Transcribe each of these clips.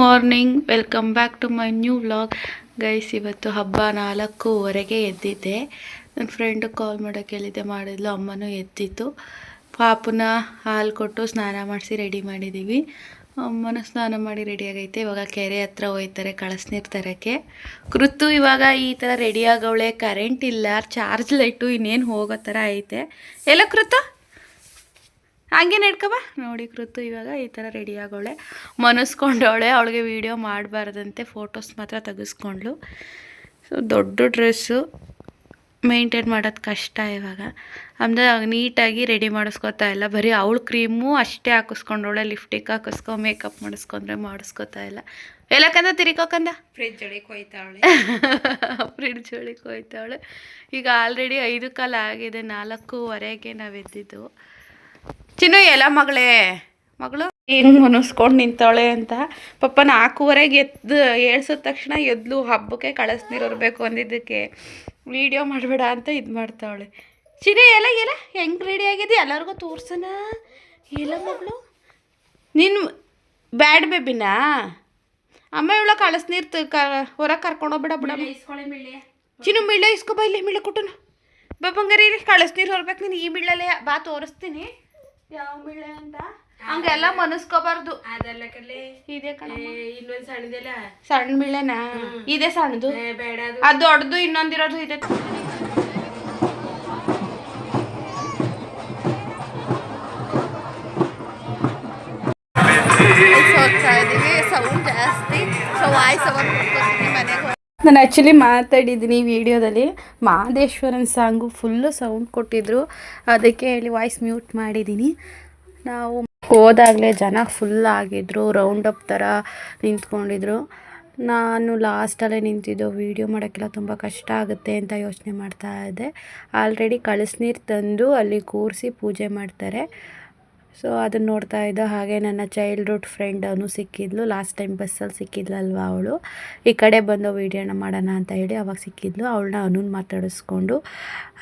Morning welcome back to my new vlog guys ಇವತ್ತು ಹಬ್ಬ ನಾಲ್ಕೂವರೆಗೆ ಎದ್ದಿದ್ದೆ ನನ್ನ ಫ್ರೆಂಡ್ ಕಾಲ್ ಮಾಡೋಕ್ಕೆ ಹೇಳಿದ್ದೆ, ಮಾಡಿದ್ಲು, ಅಮ್ಮನೂ ಎದ್ದಿತ್ತು ಪಾಪುನ ಹಾಲು ಕೊಟ್ಟು ಸ್ನಾನ ಮಾಡಿಸಿ ರೆಡಿ ಮಾಡಿದ್ದೀವಿ ಅಮ್ಮನ ಸ್ನಾನ ಮಾಡಿ ರೆಡಿಯಾಗೈತೆ ಇವಾಗ ಕೆರೆ ಹತ್ರ ಹೋಯ್ತಾರೆ ಕಳಿಸ್ನೀರು ತರೋಕ್ಕೆ. ಕೃತು ಇವಾಗ ಈ ಥರ ರೆಡಿಯಾಗವಳೆ ಕರೆಂಟ್ ಇಲ್ಲ ಚಾರ್ಜ್ ಲೈಟು ಇನ್ನೇನು ಹೋಗೋ ಥರ ಐತೆ. ಎಲ್ಲ ಕೃತು? ಹಂಗೆ ನಡ್ಕಬ ನೋಡಿ ಕೃತು ಇವಾಗ ಈ ಥರ ರೆಡಿ ಆಗೋಳೆ. ಮನಸ್ಕೊಂಡವಳೆ ಅವಳಿಗೆ ವೀಡಿಯೋ ಮಾಡಬಾರ್ದಂತೆ ಫೋಟೋಸ್ ಮಾತ್ರ ತೆಗೆಸ್ಕೊಂಡ್ಳು. ಸೊ ದೊಡ್ಡ ಡ್ರೆಸ್ಸು ಮೇಂಟೈನ್ ಮಾಡೋದು ಕಷ್ಟ ಇವಾಗ. ಅಂದರೆ ನೀಟಾಗಿ ರೆಡಿ ಮಾಡಿಸ್ಕೊತಾ ಇಲ್ಲ. ಬರೀ ಅವಳು ಕ್ರೀಮು ಅಷ್ಟೇ ಹಾಕಿಸ್ಕೊಂಡವಳೆ ಲಿಫ್ಟಿಕ್ ಹಾಕಿಸ್ಕೊ ಮೇಕಪ್ ಮಾಡಿಸ್ಕೊಂಡ್ರೆ ಮಾಡಿಸ್ಕೊತಾ ಇಲ್ಲ. ಎಲ್ಲಕ್ಕಂದ ತಿರಿಕೋಕಂದ ಫ್ರಿಜ್ ಒಳಗೆ ಕೊಯ್ತಾವಳೆ. ಫ್ರಿಡ್ಜ್ ಒಳಗೆ ಕೊಯ್ತಾವಳೆ. ಈಗ ಆಲ್ರೆಡಿ ಐದು ಕಾಲ ಆಗಿದೆ. ನಾಲ್ಕೂವರೆಗೆ ನಾವು ಎದ್ದಿದ್ದು. ಚಿನ್ನು ಎಲ್ಲ ಮಗಳೇ? ಮಗಳು? ಹೆಂಗ್ ಮನಸ್ಕೊಂಡು ನಿಂತಾಳೆ ಅಂತ. ಪಪ್ಪ ನಾಲ್ಕೂವರೆಗೆ ಎದ್ದು ಏಳ್ಸಿದ ತಕ್ಷಣ ಎದ್ಲು ಹಬ್ಬಕ್ಕೆ ಕಳಿಸ್ನೀರು ಇರಬೇಕು ಅಂದಿದ್ದಕ್ಕೆ. ವಿಡಿಯೋ ಮಾಡಬೇಡ ಅಂತ ಇದು ಮಾಡ್ತಾವಳೆ. ಚಿನ್ನು ಎಲ್ಲ ಎಲ್ಲ ಹೆಂಗೆ ರೆಡಿ ಆಗಿದೆ ಎಲ್ಲರಿಗೂ ತೋರ್ಸನ? ಎಲ್ಲ ಮಗಳು? ನಿನ್ನ ಬ್ಯಾಡ್ ಬೇಬಿನಾ ಅಮ್ಮ ಇವಳ ಕಳಿಸ್ನೀರು ತ ಕ ಹೊರಗೆ ಕರ್ಕೊಂಡೋಗ್ಬಿಡ ಬಿಡ. ಚಿನ್ನು ಮಿಳ್ಳೆ ಇಸ್ಕೊ ಬಾ ಇಲ್ಲಿ ಮಿಳ್ಳೆ ಕೊಟ್ಟನು. ಬಾ ಬಂಗಾರಿ ಇಲ್ಲಿ ಕಳಿಸ್ನೀರು ಹೊರ್ಬೇಕು ನೀನು ಈ ಮಿಳ್ಳಲ್ಲೇ. ಬಾ ತೋರಿಸ್ತೀನಿ. ಯಾವ ಮಿಳ್ಳೆ ಅಂತ? ಹಂಗೆಲ್ಲ ಮನಸ್ಕೋಬಾರ್ದು. ಅದೆಲ್ಲ ಕಲೆ. ಇದೆ ಕಣ ಇನ್ನೊಂದು ಸಣ್ಣದೆಲ್ಲ? ಸಣ್ಣ ಮಿಳ್ಳೆನಾ ಇದೆ ಸಣ್ಣದು. ಬೇಡ ಅದು. ದೊಡ್ಡದು ಇನ್ನೊಂದಿರೋದು ಇದೆ. ಸೌಂಡ್ ಜಾಸ್ತಿ. ಸೊ ವಾಯ್ಸ್ ಅವಾಗ ಮನೆಗೆ ನಾನು ಆ್ಯಕ್ಚುಲಿ ಮಾತಾಡಿದ್ದೀನಿ ವಿಡಿಯೋದಲ್ಲಿ. ಮಹದೇಶ್ವರನ್ ಸಾಂಗು ಫುಲ್ಲು ಸೌಂಡ್ ಕೊಟ್ಟಿದ್ರು. ಅದಕ್ಕೆ ಹೇಳಿ ವಾಯ್ಸ್ ಮ್ಯೂಟ್ ಮಾಡಿದ್ದೀನಿ. ನಾವು ಹೋದಾಗಲೇ ಜನ ಫುಲ್ ಆಗಿದ್ರು ರೌಂಡ್ ಅಪ್ ಥರ ನಿಂತ್ಕೊಂಡಿದ್ರು. ನಾನು ಲಾಸ್ಟಲ್ಲೇ ನಿಂತಿದ್ದು ವೀಡಿಯೋ ಮಾಡೋಕ್ಕೆಲ್ಲ ತುಂಬ ಕಷ್ಟ ಆಗುತ್ತೆ ಅಂತ ಯೋಚನೆ ಮಾಡ್ತಾ ಇದ್ದೆ. ಆಲ್ರೆಡಿ ಕಳಿಸ್ನೀರು ತಂದು ಅಲ್ಲಿ ಕೂರಿಸಿ ಪೂಜೆ ಮಾಡ್ತಾರೆ. ಸೊ ಅದನ್ನು ನೋಡ್ತಾ ಇದ್ದ ಹಾಗೆ ನನ್ನ ಚೈಲ್ಡ್ಹುಡ್ ಫ್ರೆಂಡ್ ಅವನು ಸಿಕ್ಕಿದ್ಲು. ಲಾಸ್ಟ್ ಟೈಮ್ ಬಸ್ಸಲ್ಲಿ ಸಿಕ್ಕಿದ್ಲಲ್ವ ಅವಳು. ಈ ಕಡೆ ಬಂದು ವೀಡಿಯೋನ ಮಾಡೋಣ ಅಂತ ಹೇಳಿ ಅವಾಗ ಸಿಕ್ಕಿದ್ಲು. ಅವಳನ್ನ ಅನುನ್ ಮಾತಾಡಿಸ್ಕೊಂಡು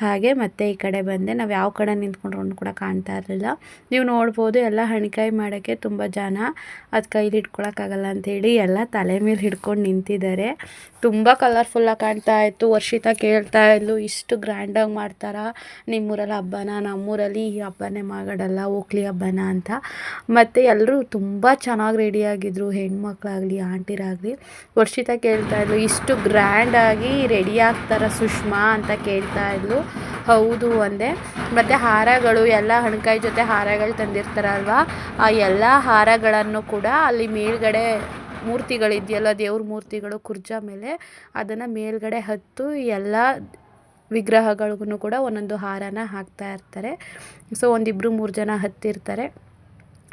ಹಾಗೆ ಮತ್ತೆ ಈ ಕಡೆ ಬಂದೆ. ನಾವು ಯಾವ ಕಡೆ ನಿಂತ್ಕೊಂಡ್ರು ಕೂಡ ಕಾಣ್ತಾ ಇರಲಿಲ್ಲ. ನೀವು ನೋಡ್ಬೋದು ಎಲ್ಲ ಹಣಿಕಾಯಿ ಮಾಡೋಕ್ಕೆ ತುಂಬ ಜನ ಅದು ಕೈಲಿ ಹಿಡ್ಕೊಳಕ್ಕಾಗಲ್ಲ ಅಂಥೇಳಿ ಎಲ್ಲ ತಲೆ ಮೇಲೆ ಹಿಡ್ಕೊಂಡು ನಿಂತಿದ್ದಾರೆ. ತುಂಬ ಕಲರ್ಫುಲ್ಲಾಗಿ ಕಾಣ್ತಾ ಇತ್ತು. ವರ್ಷಿತ ಕೇಳ್ತಾ ಇದ್ಲು, ಇಷ್ಟು ಗ್ರ್ಯಾಂಡಾಗಿ ಮಾಡ್ತಾರಾ? ನಿಮ್ಮೂರಲ್ಲಿ ಹಬ್ಬನ? ನಮ್ಮೂರಲ್ಲಿ ಈ ಹಬ್ಬನೇ ಮಾಡೋಲ್ಲ ಓಕ್ಲಿ ಹಬ್ಬನ ಅಂತ. ಮತ್ತು ಎಲ್ಲರೂ ತುಂಬ ಚೆನ್ನಾಗಿ ರೆಡಿಯಾಗಿದ್ದರು ಹೆಣ್ಮಕ್ಳಾಗಲಿ, ಆಂಟಿರಾಗಲಿ. ವರ್ಷಿತ ಕೇಳ್ತಾ ಇದ್ಲು, ಇಷ್ಟು ಗ್ರ್ಯಾಂಡಾಗಿ ರೆಡಿ ಆಗ್ತಾರ ಸುಷ್ಮಾ ಅಂತ ಕೇಳ್ತಾ ಇದ್ಲು. ಹೌದು ಅಂದೆ. ಮತ್ತು ಹಾರಗಳು, ಎಲ್ಲ ಹಣ್ಕಾಯಿ ಜೊತೆ ಹಾರಗಳು ತಂದಿರ್ತಾರಲ್ವ? ಆ ಎಲ್ಲ ಹಾರಗಳನ್ನು ಕೂಡ ಅಲ್ಲಿ ಮೇಲ್ಗಡೆ ಮೂರ್ತಿಗಳಿದೆಯಲ್ಲ, ದೇವ್ರ ಮೂರ್ತಿಗಳು ಕುರ್ಜಾ ಮೇಲೆ, ಅದನ್ನು ಮೇಲ್ಗಡೆ ಹತ್ತು ಎಲ್ಲ ವಿಗ್ರಹಗಳಿಗೂ ಕೂಡ ಒಂದೊಂದು ಹಾರನ ಹಾಕ್ತಾ ಇರ್ತಾರೆ. ಸೊ ಒಂದಿಬ್ಬರು ಮೂರು ಜನ ಹತ್ತಿರ್ತಾರೆ.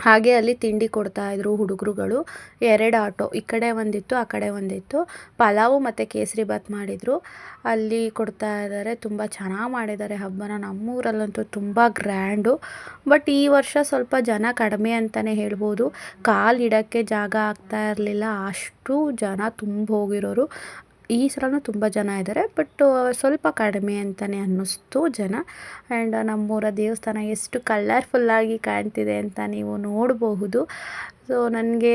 ಹಾಗೆ ಅಲ್ಲಿ ತಿಂಡಿ ಕೊಡ್ತಾ ಇದ್ರು ಹುಡುಗರುಗಳು. ಎರಡು ಆಟೋ, ಈ ಕಡೆ ಒಂದಿತ್ತು, ಆ ಕಡೆ ಒಂದಿತ್ತು. ಪಲಾವು ಮತ್ತು ಕೇಸರಿ ಬಾತ್ ಮಾಡಿದರು. ಅಲ್ಲಿ ಕೊಡ್ತಾ ಇದ್ದಾರೆ ತುಂಬ ಚೆನ್ನಾಗಿ ಮಾಡಿದ್ದಾರೆ ಹಬ್ಬನ. ನಮ್ಮೂರಲ್ಲಂತೂ ತುಂಬ ಗ್ರ್ಯಾಂಡು. ಬಟ್ ಈ ವರ್ಷ ಸ್ವಲ್ಪ ಜನ ಕಡಿಮೆ ಅಂತಲೇ ಹೇಳ್ಬೋದು. ಕಾಲು ಇಡೋಕ್ಕೆ ಜಾಗ ಆಗ್ತಾ ಇರಲಿಲ್ಲ. ಅಷ್ಟು ಜನ ತುಂಬ ಹೋಗಿರೋರು ಈ ಸಲನೂ ತುಂಬ ಜನ ಇದ್ದಾರೆ, ಬಟ್ ಸ್ವಲ್ಪ ಕಡಿಮೆ ಅಂತಲೇ ಅನ್ನಿಸ್ತು ಜನ. ಆ್ಯಂಡ್ ನಮ್ಮೂರ ದೇವಸ್ಥಾನ ಎಷ್ಟು ಕಲರ್ಫುಲ್ಲಾಗಿ ಕಾಣ್ತಿದೆ ಅಂತ ನೀವು ನೋಡಬಹುದು. ಸೊ ನನಗೆ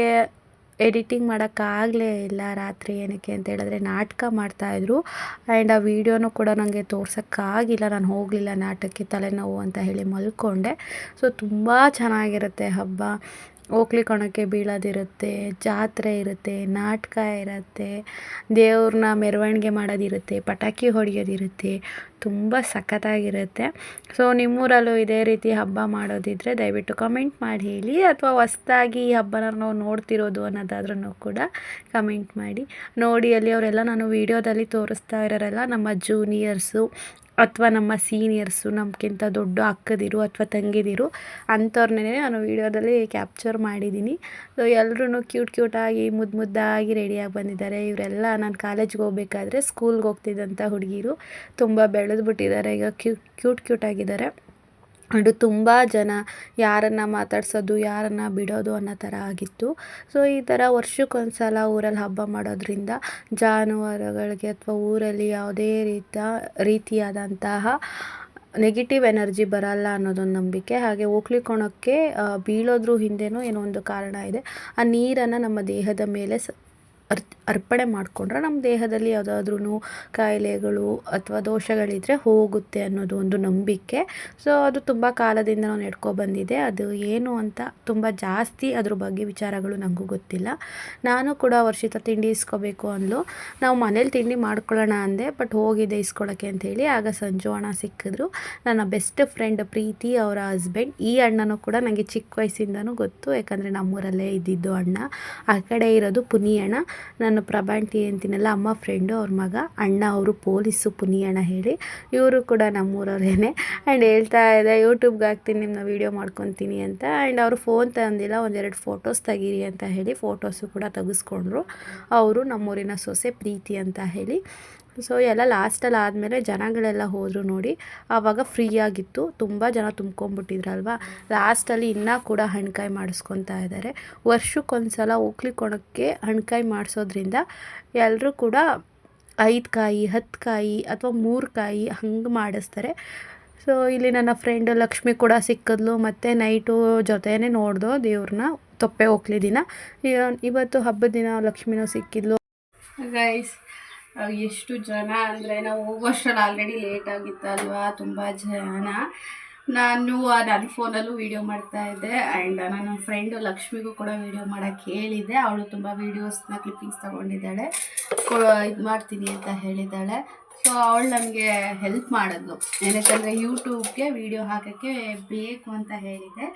ಎಡಿಟಿಂಗ್ ಮಾಡೋಕ್ಕಾಗಲೇ ಇಲ್ಲ ರಾತ್ರಿ ಏನಕ್ಕೆ ಅಂತ ಹೇಳಿದ್ರೆ ನಾಟಕ ಮಾಡ್ತಾಯಿದ್ರು ಆ್ಯಂಡ್ ಆ ವಿಡಿಯೋನೂ ಕೂಡ ನನಗೆ ತೋರ್ಸೋಕ್ಕಾಗಿಲ್ಲ ನಾನು ಹೋಗಲಿಲ್ಲ ನಾಟಕಕ್ಕೆ ತಲೆನೋವು ಅಂತ ಹೇಳಿ ಮಲ್ಕೊಂಡೆ. ಸೊ ತುಂಬ ಚೆನ್ನಾಗಿರುತ್ತೆ ಹಬ್ಬ. ಓಕ್ಲಿ ಕಣಕ್ಕೆ ಬೀಳೋದಿರುತ್ತೆ, ಜಾತ್ರೆ ಇರುತ್ತೆ, ನಾಟಕ ಇರುತ್ತೆ, ದೇವ್ರನ್ನ ಮೆರವಣಿಗೆ ಮಾಡೋದಿರುತ್ತೆ, ಪಟಾಕಿ ಹೊಡೆಯೋದಿರುತ್ತೆ, ತುಂಬ ಸಖತ್ತಾಗಿರುತ್ತೆ. ಸೊ ನಿಮ್ಮೂರಲ್ಲೂ ಇದೇ ರೀತಿ ಹಬ್ಬ ಮಾಡೋದಿದ್ರೆ ದಯವಿಟ್ಟು ಕಮೆಂಟ್ ಮಾಡಿ ಹೇಳಿ, ಅಥವಾ ಹೊಸ್ದಾಗಿ ಈ ಹಬ್ಬನ ನಾವು ನೋಡ್ತಿರೋದು ಅನ್ನೋದಾದ್ರೂ ಕೂಡ ಕಮೆಂಟ್ ಮಾಡಿ. ನೋಡಿ, ಅಲ್ಲಿ ಅವರೆಲ್ಲ ನಾನು ವೀಡಿಯೋದಲ್ಲಿ ತೋರಿಸ್ತಾ ಇರೋರೆಲ್ಲ ನಮ್ಮ ಜೂನಿಯರ್ಸು ಅಥವಾ ನಮ್ಮ ಸೀನಿಯರ್ಸು ನಮಗಿಂತ ದೊಡ್ಡ ಅಕ್ಕದಿರು ಅಥವಾ ತಂಗಿದಿರು, ಅಂಥವ್ರನ್ನೇ ನಾನು ವೀಡಿಯೋದಲ್ಲಿ ಕ್ಯಾಪ್ಚರ್ ಮಾಡಿದ್ದೀನಿ ಸೊ ಎಲ್ಲರೂ ಕ್ಯೂಟ್ ಕ್ಯೂಟಾಗಿ ಮುದ್ದು ಮುದ್ದಾಗಿ ರೆಡಿಯಾಗಿ ಬಂದಿದ್ದಾರೆ. ಇವರೆಲ್ಲ ನಾನು ಕಾಲೇಜ್ಗೆ ಹೋಗ್ಬೇಕಾದ್ರೆ ಸ್ಕೂಲ್ಗೆ ಹೋಗ್ತಿದ್ದಂಥ ಹುಡುಗಿರು ತುಂಬ ಬೆಳೆದ್ಬಿಟ್ಟಿದ್ದಾರೆ. ಈಗ ಕ್ಯೂಟ್ ಕ್ಯೂಟ್ ಕ್ಯೂಟಾಗಿದ್ದಾರೆ ಅದು ತುಂಬ ಜನ ಯಾರನ್ನು ಮಾತಾಡ್ಸೋದು ಯಾರನ್ನು ಬಿಡೋದು ಅನ್ನೋ ಥರ ಆಗಿತ್ತು. ಸೊ ಈ ಥರ ವರ್ಷಕ್ಕೊಂದು ಸಲ ಊರಲ್ಲಿ ಹಬ್ಬ ಮಾಡೋದ್ರಿಂದ ಜಾನುವಾರುಗಳಿಗೆ ಅಥವಾ ಊರಲ್ಲಿ ಯಾವುದೇ ರೀತಿಯ ರೀತಿಯಾದಂತಹ ನೆಗೆಟಿವ್ ಎನರ್ಜಿ ಬರಲ್ಲ ಅನ್ನೋದೊಂದು ನಂಬಿಕೆ. ಹಾಗೆ ಓಕ್ಲಿ ಕೋಣಕ್ಕೆ ಆ, ಬೀಳೋದ್ರ ಹಿಂದೆಯೂ ಏನೋ ಒಂದು ಕಾರಣ ಇದೆ. ಆ ನೀರನ್ನು ನಮ್ಮ ದೇಹದ ಮೇಲೆ ಅರ್, ಅರ್ಪಣೆ ಮಾಡಿಕೊಂಡ್ರೆ ನಮ್ಮ ದೇಹದಲ್ಲಿ ಯಾವುದಾದ್ರೂ ಕಾಯಿಲೆಗಳು ಅಥವಾ ದೋಷಗಳಿದ್ದರೆ ಹೋಗುತ್ತೆ ಅನ್ನೋದು ಒಂದು ನಂಬಿಕೆ. ಸೊ ಅದು ತುಂಬ ಕಾಲದಿಂದ ನಾನು ಎಡ್ಕೊ ಬಂದಿದೆ ಅದು ಏನು ಅಂತ ತುಂಬ ಜಾಸ್ತಿ ಅದ್ರ ಬಗ್ಗೆ ವಿಚಾರಗಳು ನನಗೂ ಗೊತ್ತಿಲ್ಲ. ನಾನು ಕೂಡ ವರ್ಷಿತ ತಿಂಡಿ ಇಸ್ಕೋಬೇಕು ಅಂದ್ಲು. ನಾವು ಮನೇಲಿ ತಿಂಡಿ ಮಾಡ್ಕೊಳ್ಳೋಣ ಅಂದೆ, ಬಟ್ ಹೋಗಿದ್ದೆ ಇಸ್ಕೊಳ್ಳೋಕ್ಕೆ ಅಂಥೇಳಿ ಆಗ ಸಂಜು ಅಣ್ಣ ಸಿಕ್ಕಿದ್ರು. ನನ್ನ ಬೆಸ್ಟ್ ಫ್ರೆಂಡ್ ಪ್ರೀತಿ ಅವರ ಹಸ್ಬೆಂಡ್. ಈ ಅಣ್ಣನೂ ಕೂಡ ನನಗೆ ಚಿಕ್ಕ ವಯಸ್ಸಿಂದನೂ ಗೊತ್ತು, ಯಾಕಂದರೆ ನಮ್ಮೂರಲ್ಲೇ ಇದ್ದಿದ್ದು ಅಣ್ಣ. ಆ ಕಡೆ ಇರೋದು ಪುನಿ ಅಣ್ಣ. ನನ್ನ ಪ್ರಭಾಂಟಿ ಅಂತೀನಲ್ಲ, ಅಮ್ಮ ಫ್ರೆಂಡು ಅವ್ರ ಮಗ, ಅಣ್ಣ ಅವರು, ಪೊಲೀಸು, ಪುನಿಯಣ್ಣ ಹೇಳಿ, ಇವರು ಕೂಡ ನಮ್ಮೂರವ್ರೇನೆ. ಆ್ಯಂಡ್ ಹೇಳ್ತಾ ಇದೆ ಯೂಟ್ಯೂಬ್ಗೆ ಹಾಕ್ತೀನಿ ನಿಮ್ಮನ್ನ ವೀಡಿಯೋ ಮಾಡ್ಕೊತೀನಿ ಅಂತ. ಆ್ಯಂಡ್ ಅವರು ಫೋನ್ ತಂದಿಲ್ಲ, ಒಂದೆರಡು ಫೋಟೋಸ್ ತೆಗೀರಿ ಅಂತ ಹೇಳಿ ಫೋಟೋಸು ಕೂಡ ತೆಗೆಸ್ಕೊಂಡ್ರು. ಅವರು ನಮ್ಮೂರಿನ ಸೊಸೆ ಪ್ರೀತಿ ಅಂತ ಹೇಳಿ. ಸೊ ಎಲ್ಲ ಲಾಸ್ಟಲ್ಲಿ ಆದಮೇಲೆ ಜನಗಳೆಲ್ಲ ಹೋದರು ನೋಡಿ, ಆವಾಗ ಫ್ರೀ ಆಗಿತ್ತು. ತುಂಬ ಜನ ತುಂಬ್ಕೊಂಬಿಟ್ಟಿದ್ರಲ್ವ ಲಾಸ್ಟಲ್ಲಿ ಇನ್ನೂ ಕೂಡ ಹಣ್ಕಾಯಿ ಮಾಡಿಸ್ಕೊತಾ ಇದ್ದಾರೆ ವರ್ಷಕ್ಕೊಂದ್ಸಲ ಸಲ ಕೊಣಕ್ಕೆ ಹಣ್ಕಾಯಿ ಮಾಡಿಸೋದ್ರಿಂದ ಎಲ್ಲರೂ ಕೂಡ ಐದು ಕಾಯಿ, ಹತ್ತು ಕಾಯಿ ಅಥವಾ ಮೂರು ಕಾಯಿ ಹಂಗೆ ಮಾಡಿಸ್ತಾರೆ. ಸೊ ಇಲ್ಲಿ ನನ್ನ ಫ್ರೆಂಡ್ ಲಕ್ಷ್ಮಿ ಕೂಡ ಸಿಕ್ಕಿದ್ಲು. ಮತ್ತು ನೈಟು ಜೊತೆನೇ ನೋಡ್ದು ದೇವ್ರನ್ನ ತೊಪ್ಪೆ ಹೋಗ್ಲಿ ದಿನ. ಇವ- ಇವತ್ತು ಹಬ್ಬದ ದಿನ ಲಕ್ಷ್ಮಿನೂ ಸಿಕ್ಕಿದ್ಲು. ಗೈಸ್ ಎಷ್ಟು ಜನ ಅಂದರೆ ನಾವು ಹೋಗೋಷ್ಟರಲ್ಲಿ ಆಲ್ರೆಡಿ ಲೇಟ್ ಆಗಿತ್ತಲ್ವಾ? ತುಂಬ ಜನ. ನಾನು ನನ್ನ ಫೋನಲ್ಲೂ ವೀಡಿಯೋ ಮಾಡ್ತಾ ಇದ್ದೆ. ಆ್ಯಂಡ್ ನನ್ನ ಫ್ರೆಂಡು ಲಕ್ಷ್ಮಿಗೂ ಕೂಡ ವೀಡಿಯೋ ಮಾಡೋಕ್ಕೆ ಹೇಳಿದ್ದೆ. ಅವಳು ತುಂಬ ವೀಡಿಯೋಸ್ನ ಕ್ಲಿಪ್ಪಿಂಗ್ಸ್ ತೊಗೊಂಡಿದ್ದಾಳೆ. ಇದು ಮಾಡ್ತೀನಿ ಅಂತ ಹೇಳಿದ್ದಾಳೆ. ಸೊ ಅವಳು ನನಗೆ ಹೆಲ್ಪ್ ಮಾಡಿದ್ಲು. ಏನಕ್ಕಂದರೆ ಯೂಟ್ಯೂಬ್ಗೆ ವೀಡಿಯೋ ಹಾಕೋಕ್ಕೆ ಬೇಕು ಅಂತ ಹೇಳಿದ್ದೆ.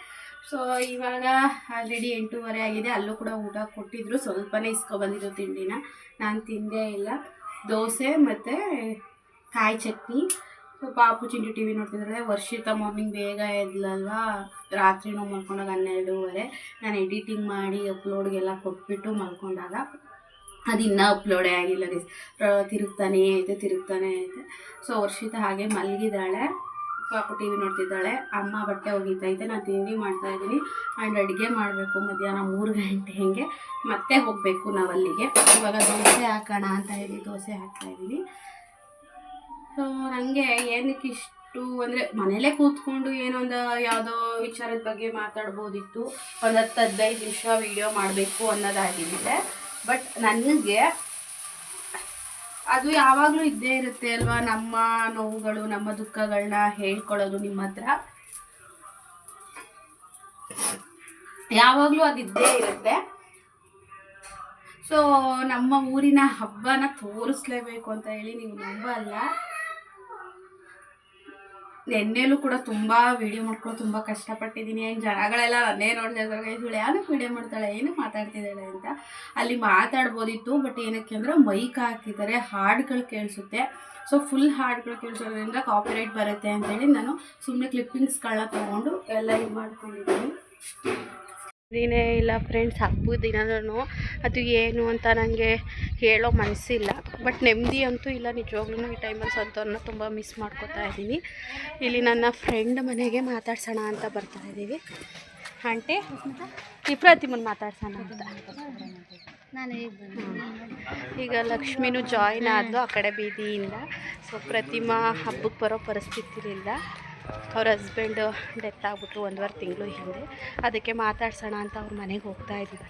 ಸೊ ಇವಾಗ ಆಲ್ರೆಡಿ ಎಂಟೂವರೆ ಆಗಿದೆ. ಅಲ್ಲೂ ಕೂಡ ಊಟ ಕೊಟ್ಟಿದ್ರು. ಸ್ವಲ್ಪನೇ ಇಸ್ಕೊಬಂದಿದ್ದು ತಿಂಡಿನ. ನಾನು ತಿಂದೇ ಇಲ್ಲ. ದೋಸೆ ಮತ್ತು ಕಾಯಿ ಚಟ್ನಿ. ಪಾಪು ಚಿಂಟು ಟಿ ವಿ ನೋಡ್ತಿದ್ರೆ ವರ್ಷಿತ ಮಾರ್ನಿಂಗ್ ಬೇಗ ಎದ್ಲಲ್ವಾ? ರಾತ್ರಿನೂ ಮಲ್ಕೊಂಡಾಗ ಹನ್ನೆರಡೂವರೆ. ನಾನು ಎಡಿಟಿಂಗ್ ಮಾಡಿ ಅಪ್ಲೋಡ್ಗೆಲ್ಲ ಕೊಟ್ಬಿಟ್ಟು ಮಲ್ಕೊಂಡಾಗ ಅದು ಇನ್ನೂ ಅಪ್ಲೋಡೇ ಆಗಿಲ್ಲ ತಿರುಗ್ತಾನೇ ಐತೆ ತಿರುಗ್ತಾನೇ ಐತೆ. ಸೊ ವರ್ಷಿತ ಹಾಗೆ ಮಲಗಿದ್ದಾಳೆ. ಪಾಪು ಟಿ ವಿ ನೋಡ್ತಿದ್ದಾಳೆ. ಅಮ್ಮ ಬಟ್ಟೆ ಒಗಿತೈತೆ ನಾನು ತಿಂಡಿ ಮಾಡ್ತಾ ಇದ್ದೀನಿ. ಆ್ಯಂಡ್ ಅಡುಗೆ ಮಾಡಬೇಕು ಮಧ್ಯಾಹ್ನ ಮೂರು ಗಂಟೆ ಹಿಂಗೆ. ಮತ್ತೆ ಹೋಗಬೇಕು ನಾವು ಅಲ್ಲಿಗೆ. ಇವಾಗ ದೋಸೆ ಹಾಕೋಣ ಅಂತ ಹೇಳಿ ದೋಸೆ ಹಾಕ್ತಾ ಇದ್ದೀನಿ. ಸೊ ನನಗೆ ಏನಕ್ಕೆ ಇಷ್ಟು ಅಂದರೆ ಮನೇಲೇ ಕೂತ್ಕೊಂಡು ಏನೋ ಒಂದು ಯಾವುದೋ ವಿಚಾರದ ಬಗ್ಗೆ ಮಾತಾಡ್ಬೋದಿತ್ತು. ಒಂದು ಹತ್ತು ಹದಿನೈದು ನಿಮಿಷ ವೀಡಿಯೋ ಮಾಡಬೇಕು ಅನ್ನೋದಾಗಿದೆ ಬಟ್ ನನಗೆ ಅದು ಯಾವಾಗಲೂ ಇದ್ದೇ ಇರುತ್ತೆ ಅಲ್ವಾ? ನಮ್ಮ ನೋವುಗಳು, ನಮ್ಮ ದುಃಖಗಳನ್ನ ಹೇಳ್ಕೊಳ್ಳೋದು ನಿಮ್ಮ ಹತ್ರ. ಯಾವಾಗಲೂ ಅದು ಇದ್ದೇ ಇರುತ್ತೆ. ಸೊ ನಮ್ಮ ಊರಿನ ಹಬ್ಬನ ತೋರಿಸ್ಲೇಬೇಕು ಅಂತ ಹೇಳಿ ನೀವು ನಂಬಲ್ಲ. ನೆನ್ನೆಲೂ ಕೂಡ ತುಂಬ ವೀಡಿಯೋ ಮಾಡ್ಕೊಂಡು ತುಂಬ ಕಷ್ಟಪಟ್ಟಿದ್ದೀನಿ. ಏನು ಜನಗಳೆಲ್ಲ ನನ್ನೇ ನೋಡಿದಾಗ ಇದ್ದಾರೆ. ಇವಳು ಏನಕ್ಕೆ ವೀಡಿಯೋ ಮಾಡ್ತಾಳೆ? ಏನು ಮಾತಾಡ್ತಿದ್ದಾಳೆ? ಅಂತ. ಅಲ್ಲಿ ಮಾತಾಡ್ಬೋದಿತ್ತು ಬಟ್ ಏನಕ್ಕೆ ಅಂದರೆ ಮೈಕ್ ಹಾಕಿದ್ದಾರೆ. ಹಾಡುಗಳು ಕೇಳಿಸುತ್ತೆ. ಸೊ ಫುಲ್ ಹಾಡುಗಳು ಕೇಳಿಸೋದ್ರಿಂದ ಕಾಪಿರೈಟ್ ಬರುತ್ತೆ ಅಂತೇಳಿ ನಾನು ಸುಮ್ಮನೆ ಕ್ಲಿಪ್ಪಿಂಗ್ಸ್ಗಳನ್ನ ತೊಗೊಂಡು ಎಲ್ಲ ಇದು ಮಾಡ್ಕೊಂಡಿದ್ದೀನಿ. ದಿನೇ ಇಲ್ಲ ಫ್ರೆಂಡ್ಸ್ ಹಬ್ಬದ ದಿನನೂ ಅದು ಏನು ಅಂತ ನನಗೆ ಹೇಳೋ ಮನಸ್ಸಿಲ್ಲ. ಬಟ್ ನೆಮ್ಮದಿ ಅಂತೂ ಇಲ್ಲ ನಿಜವಾಗ್ಲೂ ಈ ಟೈಮಲ್ಲಿ ಸ್ವಂತವ್ರನ್ನ ತುಂಬ ಮಿಸ್ ಮಾಡ್ಕೋತಾ ಇದ್ದೀನಿ. ಇಲ್ಲಿ ನನ್ನ ಫ್ರೆಂಡ್ ಮನೆಗೆ ಮಾತಾಡ್ಸೋಣ ಅಂತ ಬರ್ತಾ ಇದ್ದೀವಿ. ಆಂಟಿ ಈ ಪ್ರತಿಮನ್ ಮಾತಾಡ್ಸೋಣ ಅಂತ. ಈಗ ಲಕ್ಷ್ಮಿನೂ ಜಾಯ್ನ್ ಆದ್ಲು ಆ ಕಡೆ ಬೀದಿಯಿಂದ. ಸೊ ಪ್ರತಿಮಾ ಹಬ್ಬಕ್ಕೆ ಬರೋ ಪರಿಸ್ಥಿತಿಲಿಲ್ಲ. ಅವ್ರ ಹಸ್ಬೆಂಡು ಡೆತ್ ಆಗ್ಬಿಟ್ರು ಒಂದುವರೆ ತಿಂಗಳು ಹಿಂದೆ. ಅದಕ್ಕೆ ಮಾತಾಡ್ಸೋಣ ಅಂತ ಅವ್ರ ಮನೆಗೆ ಹೋಗ್ತಾ ಇದ್ದೀವಿ.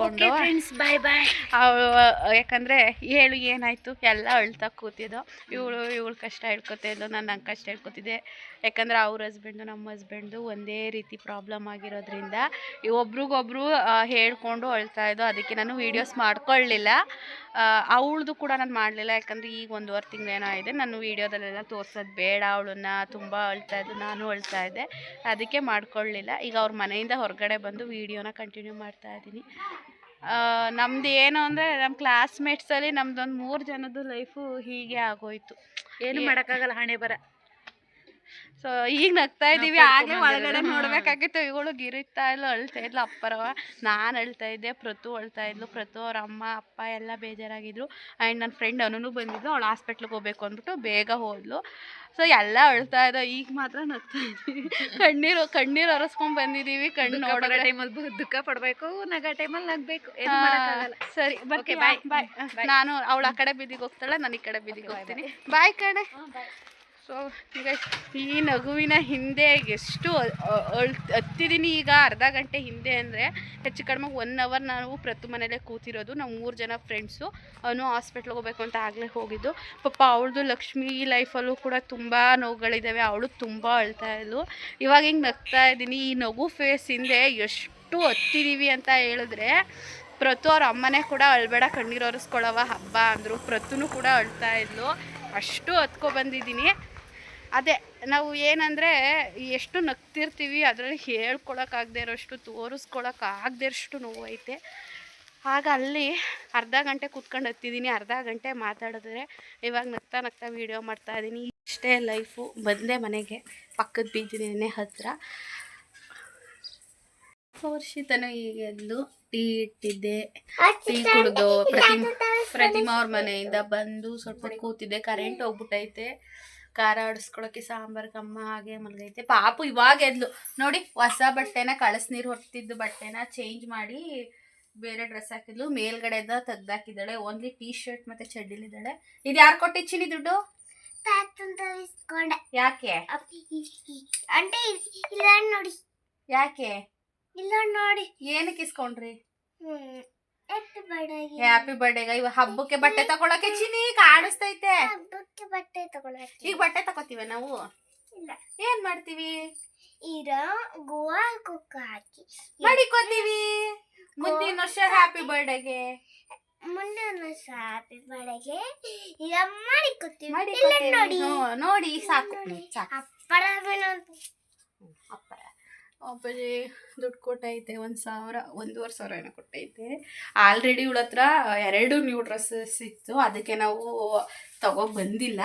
ಕೊಂಡು ಬಾಯ್ ಬಾಯ್ ಅವಳು ಯಾಕಂದರೆ ಹೇಳು ಏನಾಯಿತು ಎಲ್ಲ ಅಳ್ತಾ ಕೂತಿದ್ದು. ಇವಳು ಇವಳು ಕಷ್ಟ ಇದ್ಲು ನಾನು ನಂಗೆ ಕಷ್ಟ ಹೇಳ್ಕೊತಿದ್ದೆ. ಯಾಕಂದರೆ ಅವ್ರ ಹಸ್ಬೆಂಡು ನಮ್ಮ ಹಸ್ಬೆಂಡು ಒಂದೇ ರೀತಿ ಪ್ರಾಬ್ಲಮ್ ಆಗಿರೋದ್ರಿಂದ ಒಬ್ರಿಗೊಬ್ರು ಹೇಳ್ಕೊಂಡು ಅಳ್ತಾ ಇದ್ದೋ. ಅದಕ್ಕೆ ನಾನು ವೀಡಿಯೋಸ್ ಮಾಡ್ಕೊಳ್ಳಿಲ್ಲ ಅವಳದು ಕೂಡ ನಾನು ಮಾಡಲಿಲ್ಲ. ಯಾಕಂದರೆ ಈಗ ಒಂದುವರೆ ತಿಂಗಳೇನೋ ಇದೆ ನಾನು ವೀಡಿಯೋದಲ್ಲೆಲ್ಲ ತೋರ್ಸೋದು ಬೇಡ. ಅವಳನ್ನ ತುಂಬ ಅಳ್ತಾ ಇದ್ದು ನಾನು ಅಳ್ತಾ ಇದ್ದೆ. ಅದಕ್ಕೆ ಮಾಡ್ಕೊಳ್ಳಿಲ್ಲ ಈಗ ಅವ್ರ ಮನೆಯಿಂದ ಹೊರಗಡೆ ಬಂದು ವೀಡಿಯೋನ ಕಂಟಿನ್ಯೂ ಮಾಡ್ತಾ ಇದ್ದೀನಿ. ನಮ್ದು ಏನು ಅಂದರೆ ನಮ್ಮ ಕ್ಲಾಸ್ಮೇಟ್ಸಲ್ಲಿ ನಮ್ದೊಂದು ಮೂರು ಜನದ್ದು ಲೈಫು ಹೀಗೆ ಆಗೋಯ್ತು. ಏನು ಮಾಡೋಕ್ಕಾಗಲ್ಲ ಹಣೆ ಬರ. ಸೊ ಈಗ ನಗ್ತಾ ಇದ್ದೀವಿ ಆಗ್ಲೇ ಹಾಗೆ ಒಳಗಡೆ. ನೋಡ್ಬೇಕಾಗಿತ್ತು. ಇವಳು ಗಿರಿತಾ ಇಲ್ಲ ಅಳ್ತಾ ಇದ್ಲು ಅಪ್ಪರವ ನಾನು ಅಳ್ತಾ ಇದ್ದೆ ಪ್ರತು ಅಳ್ತಾ ಇದ್ಲು ಪ್ರತು ಅವ್ರ ಅಮ್ಮ ಅಪ್ಪ ಎಲ್ಲ ಬೇಜಾರಾಗಿದ್ರು. ಆ್ಯಂಡ್ ನನ್ನ ಫ್ರೆಂಡ್ ಅನು ಬಂದಿದ್ಲು ಅವಳು ಹಾಸ್ಪಿಟ್ಲಿಗೆ ಹೋಗ್ಬೇಕು ಅಂದ್ಬಿಟ್ಟು ಬೇಗ ಹೋದ್ಲು. ಸೊ ಎಲ್ಲ ಅಳ್ತಾ ಇದ್ದ ಈಗ ಮಾತ್ರ ನಗ್ತಾ ಇದ್ದೀವಿ. ಕಣ್ಣೀರು ಕಣ್ಣೀರು ಒರೆಸ್ಕೊಂಡ್ ಬಂದಿದ್ದೀವಿ ಕಣ್ಣು ನೋಡೋ ಟೈಮಲ್ಲಿ ದುಃಖ ಪಡ್ಬೇಕು ನಗ ಟೈಮಲ್ಲಿ ನಗ್ಬೇಕು. ಸರಿ Okay, ಬಾಯ್. ಬಾಯ್ ನಾನು ಅವಳು ಆ ಕಡೆ ಬೀದಿಗೆ ಹೋಗ್ತಾಳೆ ನಾನು ಈ ಕಡೆ ಬೀದಿಗೆ ಹೋಗ್ತೀನಿ. ಬಾಯ್ ಕಣೆ. ಸೊ ಈಗ ಈ ನಗುವಿನ ಹಿಂದೆ ಎಷ್ಟು ಹತ್ತಿದ್ದೀನಿ ಈಗ ಅರ್ಧ ಗಂಟೆ ಹಿಂದೆ ಅಂದರೆ ಹೆಚ್ಚು ಕಡಿಮೆ ಒನ್ ಅವರ್ ನಾವು ಪ್ರತಿ ಮನೇಲೆ ಕೂತಿರೋದು. ನಾವು ಮೂರು ಜನ ಫ್ರೆಂಡ್ಸು ಅವನು ಹಾಸ್ಪಿಟ್ಲಿಗೆ ಹೋಗ್ಬೇಕು ಅಂತ ಆಗಲೇ ಹೋಗಿದ್ದು. ಪಾಪ ಅವಳದು ಲಕ್ಷ್ಮಿ ಲೈಫಲ್ಲೂ ಕೂಡ ತುಂಬ ನೋವುಗಳಿದ್ದಾವೆ ಅವಳು ತುಂಬ ಅಳ್ತಾ ಇದ್ಲು. ಇವಾಗ ಹಿಂಗೆ ನಗ್ತಾ ಇದ್ದೀನಿ, ಈ ನಗು ಫೇಸ್ ಹಿಂದೆ ಎಷ್ಟು ಹತ್ತಿದ್ದೀವಿ ಅಂತ ಹೇಳಿದ್ರೆ, ಪ್ರತು ಅವ್ರ ಅಮ್ಮನೇ ಕೂಡ ಅಳ್ಬೇಡ, ಕಣ್ಣೀರು ಹಬ್ಬ ಅಂದರು. ಪ್ರತುನೂ ಕೂಡ ಅಳ್ತಾ ಇದ್ಲು. ಅಷ್ಟು ಹತ್ಕೊ ಬಂದಿದ್ದೀನಿ. ಅದೇ, ನಾವು ಏನಂದರೆ, ಎಷ್ಟು ನಗ್ತಿರ್ತೀವಿ, ಅದರಲ್ಲಿ ಹೇಳ್ಕೊಳಕ್ಕಾಗದೆ ಇರೋಷ್ಟು ತೋರಿಸ್ಕೊಳಕ್ಕಾಗದೇ ಇರೋಷ್ಟು ನೋವೈತೆ. ಆಗ ಅಲ್ಲಿ ಅರ್ಧ ಗಂಟೆ ಕೂತ್ಕೊಂಡು ಹತ್ತಿದ್ದೀನಿ ಅರ್ಧ ಗಂಟೆ ಮಾತಾಡಿದ್ರೆ, ಇವಾಗ ನಗ್ತಾ ನಗ್ತಾ ವೀಡಿಯೋ ಮಾಡ್ತಾ ಇದ್ದೀನಿ ಇಷ್ಟೇ ಲೈಫು ಬಂದೆ ಮನೆಗೆ, ಪಕ್ಕದ ಬೀದಿನೇ ಹತ್ತಿರ ವರ್ಷಿತನು ಈಗ ಎದ್ದು ಟೀ ಇಟ್ಟಿದ್ದೆ, ಟೀ ಕುಡ್ದು, ಪ್ರತಿಮಾ ಪ್ರತಿಮಾ ಅವ್ರ ಮನೆಯಿಂದ ಬಂದು ಸ್ವಲ್ಪ ಕೂತಿದ್ದೆ ಕರೆಂಟ್ ಹೋಗ್ಬಿಟ್ಟೈತೆ. ಖಾರ ಆಡಿಸ್ಕೊಳಕ್ಕೆ ಸಾಂಬಾರ್ ಕಮ್ಮ ಹಾಗೆ ಮಲಗೈತೆ. ಪಾಪು ಇವಾಗ ಎದ್ಲು. ನೋಡಿ ಹೊಸ ಬಟ್ಟೆನ ಕಳಸ್ ನೀರು ಹೊತ್ತಿದ್ದು ಬಟ್ಟೆನ ಚೇಂಜ್ ಮಾಡಿ ಬೇರೆ ಡ್ರೆಸ್ ಹಾಕಿದ್ಲು. ಮೇಲ್ಗಡೆದ ತೆಗ್ದಾಕಿದ್ದಾಳೆ. ಓನ್ಲಿ ಟೀ ಶರ್ಟ್ ಮತ್ತೆ ಚಡ್ಡಿಲಿದ್ದಾಳೆ ಇದು ಯಾರು ಕೊಟ್ಟಿಚ್ಚಿನಿ ದುಡ್ಡು? ಯಾಕೆ? ಅಂತ ಇಲ್ಲ ನೋಡಿ. ಯಾಕೆ? ಇಲ್ಲ ನೋಡಿ. ಏನಕ್ಕೆ ಇಸ್ಕೊಂಡ್ರಿ? ಹ್ಯಾಪಿ ಬರ್ಡೇಗ ಇವ ಹಬ್ಬಕ್ಕೆ ಬಟ್ಟೆ ತಗೊಳಕ್ಕೆ ಚಿನಿ ಕಾಣಿಸ್ತೈತೆ. ಹಬ್ಬಕ್ಕೆ ಬಟ್ಟೆ ತಗೊಳಕ್ಕೆ ಈಗ ಬಟ್ಟೆ ತಗೋತೀವ ನಾವು? ಇಲ್ಲ. ಏನ್ ಮಾಡ್ತೀವಿ? ಇರ ಗೋವಾ ಕುಕ್ಕ ಹಾಕಿ. ಮಾಡಿಕೋತೀವಿ. ಮುಂದಿನ ವರ್ಷ ಹ್ಯಾಪಿ ಬರ್ಡೇಗೆ ಮುಂದಿನ ವರ್ಷ ಹ್ಯಾಪಿ ಬರ್ಡೇಗೆ ಇರ ಮಾಡಿಕೊತೀವಿ. ನೋಡಿ? ನೋಡಿ ಸಾಕು. ಸಾಕು. ಅಪ್ಪರ ಅಪ್ಪರ ಅಪ್ಪಾಜಿ ದುಡ್ಡು ಕೊಟ್ಟೈತೆ, ಒಂದು ಸಾವಿರ, ಒಂದೂವರೆ ಸಾವಿರ ಏನೋ ಕೊಟ್ಟೈತೆ. ಆಲ್ರೆಡಿ ಹತ್ರ ಎರಡು ನ್ಯೂ ಡ್ರೆಸ್ಸಸ್ ಇತ್ತು, ಅದಕ್ಕೆ ನಾವು ತಗೋ ಬಂದಿಲ್ಲ.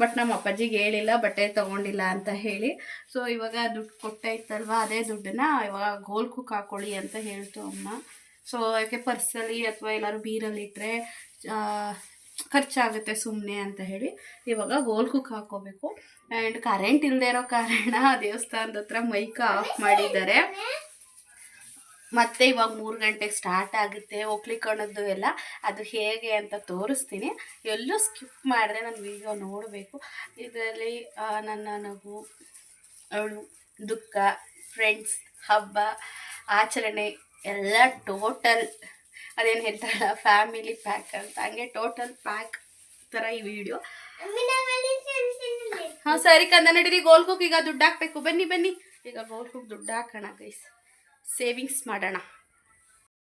ಬಟ್ ನಮ್ಮ ಅಪ್ಪಾಜಿಗೆ ಹೇಳಿಲ್ಲ, ಬಟ್ಟೆ ತಗೊಂಡಿಲ್ಲ ಅಂತ ಹೇಳಿ. ಸೊ ಇವಾಗ ದುಡ್ಡು ಕೊಟ್ಟೈತಲ್ವ, ಅದೇ ದುಡ್ಡನ್ನ ಇವಾಗ ಗೋಲ್ ಕುಕ್ ಹಾಕೊಳ್ಳಿ ಅಂತ ಹೇಳ್ತು ಅಮ್ಮ. ಸೊ ಯಾಕೆ ಪರ್ಸಲ್ಲಿ ಅಥವಾ ಎಲ್ಲರೂ ಬೀರಲ್ಲಿ ಇಟ್ಟರೆ ಖರ್ಚಾಗುತ್ತೆ ಸುಮ್ಮನೆ ಅಂತ ಹೇಳಿ. ಇವಾಗ ಗೋಲ್ ಕುಕ್ ಹಾಕೋಬೇಕು. ಆ್ಯಂಡ್ ಕರೆಂಟ್ ಇಲ್ಲದೆ ಇರೋ ಕಾರಣ ದೇವಸ್ಥಾನದ ಹತ್ರ ಮೈಕ ಆಫ್ ಮಾಡಿದ್ದಾರೆ. ಮತ್ತೆ ಇವಾಗ ಮೂರು ಗಂಟೆಗೆ ಸ್ಟಾರ್ಟ್ ಆಗುತ್ತೆ ಒಕ್ಲಿಕೊಳ್ಳೋದು ಎಲ್ಲ. ಅದು ಹೇಗೆ ಅಂತ ತೋರಿಸ್ತೀನಿ. ಎಲ್ಲೂ ಸ್ಕಿಪ್ ಮಾಡಿದ್ರೆ ನಾನು ವಿಡಿಯೋ ನೋಡಬೇಕು. ಇದರಲ್ಲಿ ನನ್ನ ನಗು, ಅವಳು, ದುಃಖ ಫ್ರೆಂಡ್ಸ್ ಹಬ್ಬ, ಆಚರಣೆ, ಎಲ್ಲ ಟೋಟಲ್ ಅದೇನು ಹೇಳ್ತಾರಲ್ಲ ಫ್ಯಾಮಿಲಿ ಪ್ಯಾಕ್ ಅಂತ. ಹಂಗೆ ಟೋಟಲ್ ಪ್ಯಾಕ್ ಥರ ಈ ವಿಡಿಯೋ ಹಾಂ ಸರಿ ಕಂದ ನಡೀರಿ. ಗೋಲ್ ಕುಕ್ ಈಗ ದುಡ್ಡು ಹಾಕ್ಬೇಕು. ಬನ್ನಿ ಬನ್ನಿ. ಈಗ ಗೋಲ್ ಕುಕ್ ದುಡ್ಡು ಹಾಕೋಣ ಗೈಸ್ ಸೇವಿಂಗ್ಸ್ ಮಾಡೋಣ.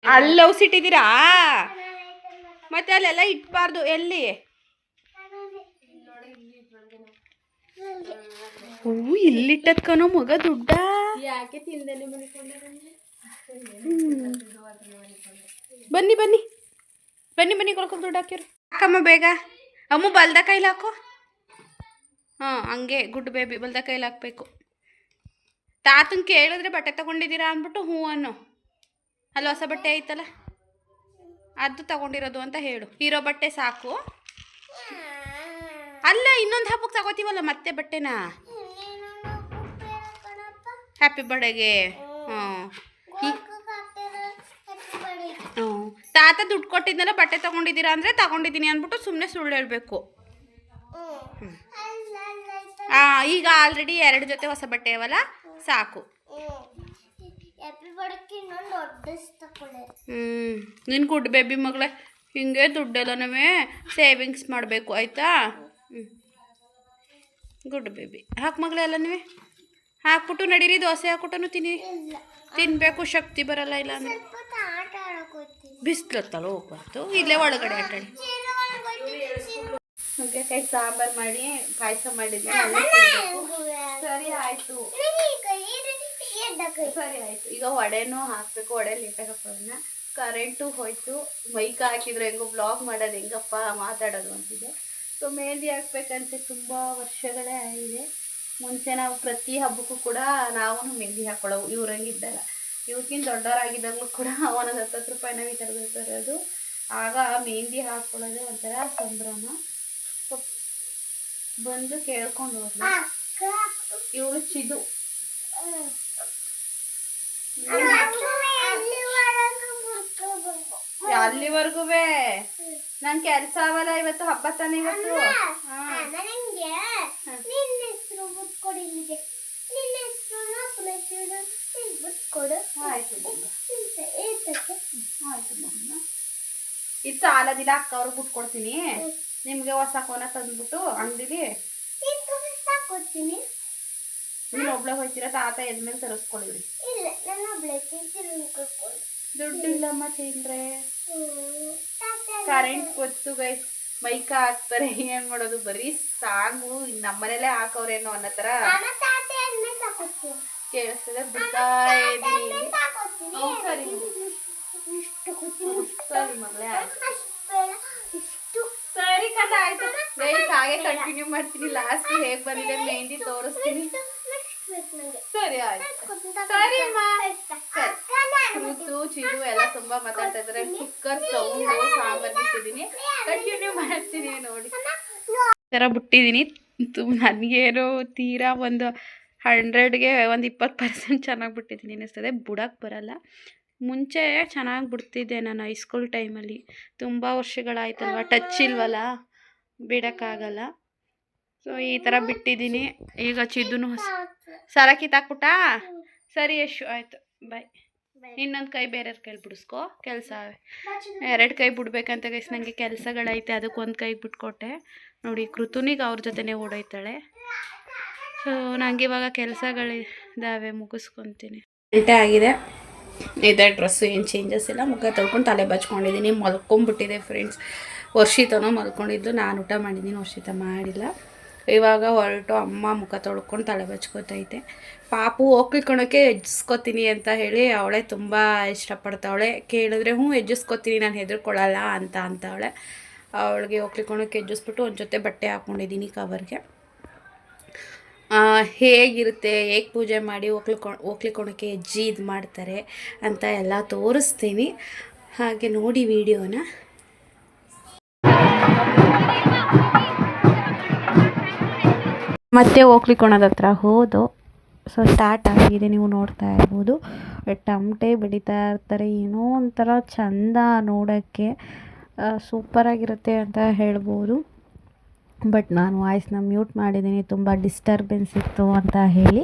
ಅಲ್ಲಿ ಲವ್ಸ್ ಇಟ್ಟಿದ್ದೀರಾ ಮತ್ತೆ ಅಲ್ಲೆಲ್ಲ ಇಟ್ಬಾರ್ದು. ಎಲ್ಲಿ? ಹೂ ಇಲ್ಲಿಟ್ಟದ್ಕನೋ ಮಗ ದುಡ್ಡ? ಯಾಕೆ ತಿಂದಲ್ಲಿ ಬನ್ನಿ ಬನ್ನಿ. ಬನ್ನಿ ಬನ್ನಿ ಕೊಳ್ಕೊಂಡು ದುಡ್ಡು ಹಾಕಿರು ಹಾಕಮ್ಮ ಬೇಗ. ಅಮ್ಮ ಬಲ್ದ ಕೈಲಿ ಹಾಕು. ಹಾಂ ಹಂಗೆ ಗುಡ್ ಬೇಬಿ ಬಲ್ದ ಕೈಲಿ ಹಾಕ್ಬೇಕು. ತಾತನ್ ಕೇಳಿದ್ರೆ ಬಟ್ಟೆ ತಗೊಂಡಿದ್ದೀರಾ ಅಂದ್ಬಿಟ್ಟು ಹ್ಞೂ ಅನ್ನು. ಅಲ್ಲಿ ಹೊಸ ಬಟ್ಟೆ ಐತಲ್ಲ? ಅದು ತಗೊಂಡಿರೋದು ಅಂತ ಹೇಳು. ಇರೋ ಬಟ್ಟೆ ಸಾಕು. ಅಲ್ಲ ಇನ್ನೊಂದು ಹಬ್ಬಕ್ಕೆ ತಗೋತೀವಲ್ಲ ಮತ್ತೆ ಬಟ್ಟೆನಾ? ಹ್ಯಾಪಿ ಬರ್ಡೇಗೆ ಹ್ಞೂ ಹ್ಞೂ ತಾತ ದುಡ್ಡು ಕೊಟ್ಟಿದ್ದೆಲ್ಲ ಬಟ್ಟೆ ತಗೊಂಡಿದ್ದೀರಾ ಅಂದರೆ ತಗೊಂಡಿದ್ದೀನಿ ಅಂದ್ಬಿಟ್ಟು ಸುಮ್ಮನೆ ಸುಳ್ಳು ಹೇಳಬೇಕು. ಹಾಂ ಈಗ ಆಲ್ರೆಡಿ ಎರಡು ಜೊತೆ ಹೊಸ ಬಟ್ಟೆ ಅವಲ್ಲ ಸಾಕು. ಹ್ಞೂ ನಿನ್ನ ಗುಡ್ ಬೇಬಿ ಮಗಳೇ ಹಿಂಗೆ ದುಡ್ಡೆಲ್ಲನವೇ ಸೇವಿಂಗ್ಸ್ ಮಾಡಬೇಕು ಆಯಿತಾ? ಹ್ಞೂ ಗುಡ್ ಬೇಬಿ ಹಾಕು ಮಗಳೇ ಎಲ್ಲನೂ ಹಾಕ್ಬಿಟ್ಟು ನಡೀರಿ ದೋಸೆ ಹಾಕ್ಬಿಟ್ಟು ತಿನ್ನಿ. ತಿನ್ನಬೇಕು ಶಕ್ತಿ ಬರಲ್ಲ ಇಲ್ಲ ಅಂದರೆ ಸ್ವಲ್ಪ ಹೊತ್ತು ಆಟ ಆಡಕ್ ಹೋಗ್ತೀನಿ ಬಿಸಿಲತ್ತಲ್ಲ ಹೋಗ್ಬಾರ್ದು ಇಲ್ಲೇ ಒಳಗಡೆ ಆಟಾಡಿ ನುಗ್ಗೆಕಾಯಿ ಸಾಂಬಾರು ಮಾಡಿ ಪಾಯಸ ಮಾಡಿದ್ವಿ. ಸರಿ ಆಯಿತು. ಸರಿ ಆಯಿತು. ಈಗ ವಡೆನೂ ಹಾಕಬೇಕು ವಡೆ ಲೇಟಾಗಪ್ಪ ಅದನ್ನ ಕರೆಂಟು ಹೋಯ್ತು. ಮೈಕ್ ಹಾಕಿದ್ರೆ ಹೆಂಗೋ ಬ್ಲಾಗ್ ಮಾಡೋದು ಹೆಂಗಪ್ಪ ಮಾತಾಡೋದು ಅಂತಿದೆ. ಸೊ ಮೆಹಂದಿ ಹಾಕ್ಬೇಕಂತೆ ತುಂಬ ವರ್ಷಗಳೇ ಆಗಿದೆ. ಮುಂಚೆ ನಾವು ಪ್ರತಿ ಹಬ್ಬಕ್ಕೂ ಕೂಡ ನಾವು ಮೆಹಂದಿ ಹಾಕೊಳ್ಳೋವು. ಇವ್ರಂಗಿದ್ದಾಗ ಇವ್ಕಿಂತ ದೊಡ್ಡವರಾಗಿದ್ದಾಗಲೂ ಕೂಡ ಒಂದೊಂದು ಹತ್ತತ್ತು ರೂಪಾಯಿ ನಾವು ಈ ಥರದ್ದು ತರೋದು ಆಗ ಮೆಹಂದಿ ಹಾಕ್ಕೊಳ್ಳೋದೇ ಒಂಥರ ಸಂಭ್ರಮ. ಬಂದು ಕೇಳ್ಕೊಂಡು ಹೋದ್ಲು. ಇವಳು ಚಿದು. ಅಲ್ಲಿವರೆಗೂ ನಂಗೆ ಕೆಲ್ಸ ಆಗಲ್ಲ ಇವತ್ತು ಹಬ್ಬ ತಾನೇ ಇವತ್ತು? ಇದು ಸಾಲದಿಲ್ಲ ಅಕ್ಕ ಅವ್ರಿಗೆ ಬಿಟ್ಕೊಡ್ತೀನಿ ನಿಮಗೆ ಹೊಸ ಕೋನ ತಂದ್ಬಿಟ್ಟು ಅಂಗಡಿಲಿ ನೀನು ಒಬ್ಳೆ ಹೋಯ್ತೀರ? ತಾತ ಎದ್ಮೇಲೆ ಕರ್ಕೊಂಡು ದುಡ್ಡು ಇಲ್ಲಮ್ಮ ಚೇಂದ್ರೆ. ಕರೆಂಟ್ ಗೊತ್ತು ಗೈ ಮೈಕ ಹಾಕ್ತಾರೆ ಏನ್ ಮಾಡೋದು? ಬರೀ ಸಾಂಗು. ನಮ್ಮನೇಲೆ ಹಾಕವ್ರೇನೋ ಅನ್ನೋ ತರ ನಾನು ತಾತ ಎಣ್ಣೆ ಸಾಕೊಡ್ತೀನಿ ಕೇಳಿಸ್ತದೆ. ಬಿಡ್ತಾ ಇದ್ದೀನಿ ಸರಿ. ಸರಿ ಮಗಳೇ ಸರಿ ಕದ ಆಯ್ತು. ಗೈಸ್ ಹಾಗೆ ಕಂಟಿನ್ಯೂ ಮಾಡ್ತೀನಿ. ಲಾಸ್ಟ್ ಹೇಗೆ ಬಂದಿದೆ ಮೆಹಂದಿ ತೋರಿಸ್ತೀನಿ. ನೆಕ್ಸ್ಟ್ ಬೇಕು ನನಗೆ ಸರಿ ಆಯ್ತು. ಸರಿ ಅಮ್ಮ ಸರಿ ಋತು ಚಿರು ಎಲ್ಲ ತುಂಬಾ ಮಾತಾಡ್ತಾ ಇದ್ದಾರೆ. ಕುಕ್ಕರ್ ಸೌಂಡು ಸಾಂಬಾರ್ ಬಿಟ್ಟಿದ್ದೀನಿ ಕಂಟಿನ್ಯೂ ಮಾಡ್ತೀನಿ ನೋಡಿ. ಥರ ಬಿಟ್ಟಿದ್ದೀನಿ. ನನಗೇನು ತೀರಾ ಒಂದು ಹಂಡ್ರೆಡ್ಗೆ ಒಂದು ಇಪ್ಪತ್ತು ಪರ್ಸೆಂಟ್ ಚೆನ್ನಾಗಿ ಬಿಟ್ಟಿದ್ದೀನಿ ಅನ್ನಿಸ್ತದೆ ಬುಡಕ್ಕೆ ಬರಲ್ಲ. ಮುಂಚೆ ಚೆನ್ನಾಗಿ ಬಿಡ್ತಿದ್ದೆ ನಾನು ಹೈಸ್ಕೂಲ್ ಟೈಮಲ್ಲಿ ತುಂಬ ವರ್ಷಗಳಾಯ್ತಲ್ವ? ಟಚ್ ಇಲ್ವಲ್ಲ? ಬಿಡೋಕ್ಕಾಗಲ್ಲ. ಸೊ ಈ ಥರ ಬಿಟ್ಟಿದ್ದೀನಿ ಈಗ ಚಿದ್ದುನು ಸರ ಕಿತ್ತಾಕ್ಬಿಟ್ಟ ಸರಿ ಯಶು ಆಯಿತು. ಬಾಯ್ ಇನ್ನೊಂದು ಕೈ ಬೇರೆಯವ್ರ ಕೈಲಿ ಬಿಡಿಸ್ಕೋ. ಕೆಲಸ ಎರಡು ಕೈ ಬಿಡ್ಬೇಕಂತ ಗೈಸ್ ನನಗೆ ಕೆಲಸಗಳೈತೆ. ಅದಕ್ಕೆ ಒಂದು ಕೈ ಬಿಟ್ಕೊಟ್ಟೆ. ನೋಡಿ ಕೃತುನಿಗೆ ಅವ್ರ ಜೊತೆನೇ ಓಡೋಯ್ತಾಳೆ. ಸೊ ನಂಗೆ ಇವಾಗ ಕೆಲಸಗಳಿದ್ದಾವೆ ಮುಗಿಸ್ಕೊತೀನಿ. ಉಲ್ಟೆ ಆಗಿದೆ. ಇದೆ ಡ್ರೆಸ್ಸು ಏನು ಚೇಂಜಸ್ ಇಲ್ಲ. ಮುಖ ತೊಳ್ಕೊಂಡು ತಲೆ ಬಚ್ಕೊಂಡಿದ್ದೀನಿ ಮಲ್ಕೊಂಡ್ಬಿಟ್ಟಿದೆ ಫ್ರೆಂಡ್ಸ್ ವರ್ಷಿತನೂ ಮಲ್ಕೊಂಡಿದ್ದು. ನಾನು ಊಟ ಮಾಡಿದ್ದೀನಿ ವರ್ಷಿತ ಮಾಡಿಲ್ಲ. ಇವಾಗ ಹೊರಟು ಅಮ್ಮ ಮುಖ ತೊಳ್ಕೊಂಡು ತಲೆ ಬಚ್ಕೋತೈತೆ. ಪಾಪು ಹೋಗ್ಲಿಕ್ಕೊಳಕ್ಕೆ ಎಜ್ಜಿಸ್ಕೊತೀನಿ ಅಂತ ಹೇಳಿ ಅವಳೆ ತುಂಬ ಇಷ್ಟಪಡ್ತಾವಳೆ. ಕೇಳಿದ್ರೆ, ಹ್ಞೂ, ಎಜ್ಜಿಸ್ಕೊತೀನಿ, ನಾನು ಹೆದರ್ಕೊಳ್ಳಲ್ಲ ಅಂತ ಅಂತವಳೆ. ಅವಳಿಗೆ ಹೋಗ್ಲಿಕ್ಕೊಳಕ್ಕೆ ಎಜ್ಜಿಸ್ಬಿಟ್ಟು ಒಂದು ಜೊತೆ ಬಟ್ಟೆ ಹಾಕ್ಕೊಂಡಿದ್ದೀನಿ ಕವರ್ಗೆ ಹೇಗಿರುತ್ತೆ, ಹೇಗೆ ಪೂಜೆ ಮಾಡಿ ಒಕ್ಲಿಕೊ, ಒಕ್ಲಿಕೊಳಕ್ಕೆ ಹೆಜ್ಜೆ ಇದು ಮಾಡ್ತಾರೆ ಅಂತ ಎಲ್ಲ ತೋರಿಸ್ತೀನಿ. ಹಾಗೆ ನೋಡಿ ವಿಡಿಯೋನ. ಮತ್ತೆ ಓಕ್ಲಿಕೊಣದ ಹತ್ರ ಹೋದು. ಸೊ ಸ್ಟಾರ್ಟ್ ಆಗಿದೆ, ನೀವು ನೋಡ್ತಾ ಇರ್ಬೋದು. ಟಮಟೆ ಬೆಳೀತಾ ಇರ್ತಾರೆ. ಏನೋ ಒಂಥರ ಚಂದ ನೋಡೋಕ್ಕೆ ಸೂಪರಾಗಿರುತ್ತೆ ಅಂತ ಹೇಳ್ಬೋದು. ಬಟ್ ನಾನು ವಾಯ್ಸ್ನ ಮ್ಯೂಟ್ ಮಾಡಿದ್ದೀನಿ, ತುಂಬ ಡಿಸ್ಟರ್ಬೆನ್ಸ್ ಇತ್ತು ಅಂತ ಹೇಳಿ.